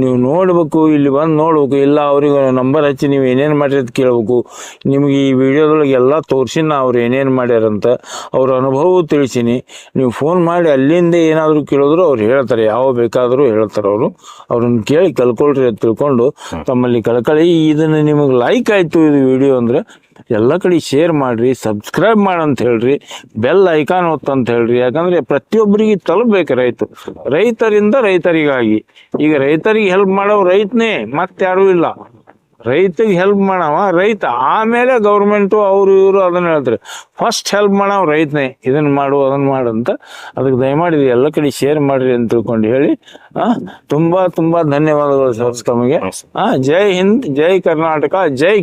ನೀವು ನೋಡಬೇಕು ಇಲ್ಲಿ ಬಂದು ನೋಡ್ಬೇಕು ಇಲ್ಲ ಅವ್ರಿಗೆ ನಂಬರ್ ಹಚ್ಚಿ ನೀವು ಏನೇನು ಮಾಡಿರೋದು ಕೇಳಬೇಕು. ನಿಮಗೆ ಈ ವಿಡಿಯೋದೊಳಗೆ ಎಲ್ಲ ತೋರಿಸಿನ ಅವ್ರು ಏನೇನು ಮಾಡ್ಯಾರಂತ ಅವ್ರ ಅನುಭವ ತಿಳಿಸಿನಿ. ನೀವು ಫೋನ್ ಮಾಡಿ ಅಲ್ಲಿಂದ ಏನಾದರೂ ಕೇಳಿದ್ರು ಅವ್ರು ಹೇಳ್ತಾರೆ ಯಾವ ಬೇಕಾದರೂ ಹೇಳ್ತಾರೆ ಅವರು. ಅವ್ರನ್ನ ಕೇಳಿ ಕಲ್ಕೊಳ್ರಿ ಅಂತ ತಿಳ್ಕೊಂಡು ತಮ್ಮಲ್ಲಿ ಕಳ್ಕಳಿ. ಇದನ್ನು ನಿಮಗೆ ಲೈಕ್ ಆಯಿತು ಇದು ವಿಡಿಯೋ ಅಂದರೆ ಎಲ್ಲ ಕಡೆ ಶೇರ್ ಮಾಡಿರಿ ಸಬ್ಸ್ಕ್ರೈಬ್ ಮಾಡಂತ ಹೇಳ್ರಿ ಬೆಲ್ ಐಕಾನ್ ಅಂತ ಹೇಳ್ರಿ. ಯಾಕಂದ್ರೆ ಪ್ರತಿಯೊಬ್ಬರಿಗೆ ತಲುಪಬೇಕು ರೈತ. ರೈತರಿಂದ ರೈತರಿಗಾಗಿ. ಈಗ ರೈತರಿಗೆ ಹೆಲ್ಪ್ ಮಾಡೋ ರೈತನೇ ಮತ್ತೆ ಯಾರೂ ಇಲ್ಲ. ರೈತಗೆ ಹೆಲ್ಪ್ ಮಾಡವ ರೈತ. ಆಮೇಲೆ ಗೌರ್ಮೆಂಟು ಅವರು ಇವರು ಅದನ್ನ ಹೇಳ್ತಾರೆ. ಫಸ್ಟ್ ಹೆಲ್ಪ್ ಮಾಡವ ರೈತನೇ. ಇದನ್ನ ಮಾಡು, ಅದನ್ನ ಮಾಡು ಅಂತ ಅದಕ್ಕೆ ದಯಮಾಡಿ ಎಲ್ಲ ಕಡೆ ಶೇರ್ ಮಾಡ್ರಿ ಅಂತ ತಿಳ್ಕೊಂಡು ಹೇಳಿ. ತುಂಬಾ ತುಂಬಾ ಧನ್ಯವಾದಗಳು ಸರ್ ತಮಗೆ. ಜೈ ಹಿಂದ್, ಜೈ ಕರ್ನಾಟಕ, ಜೈ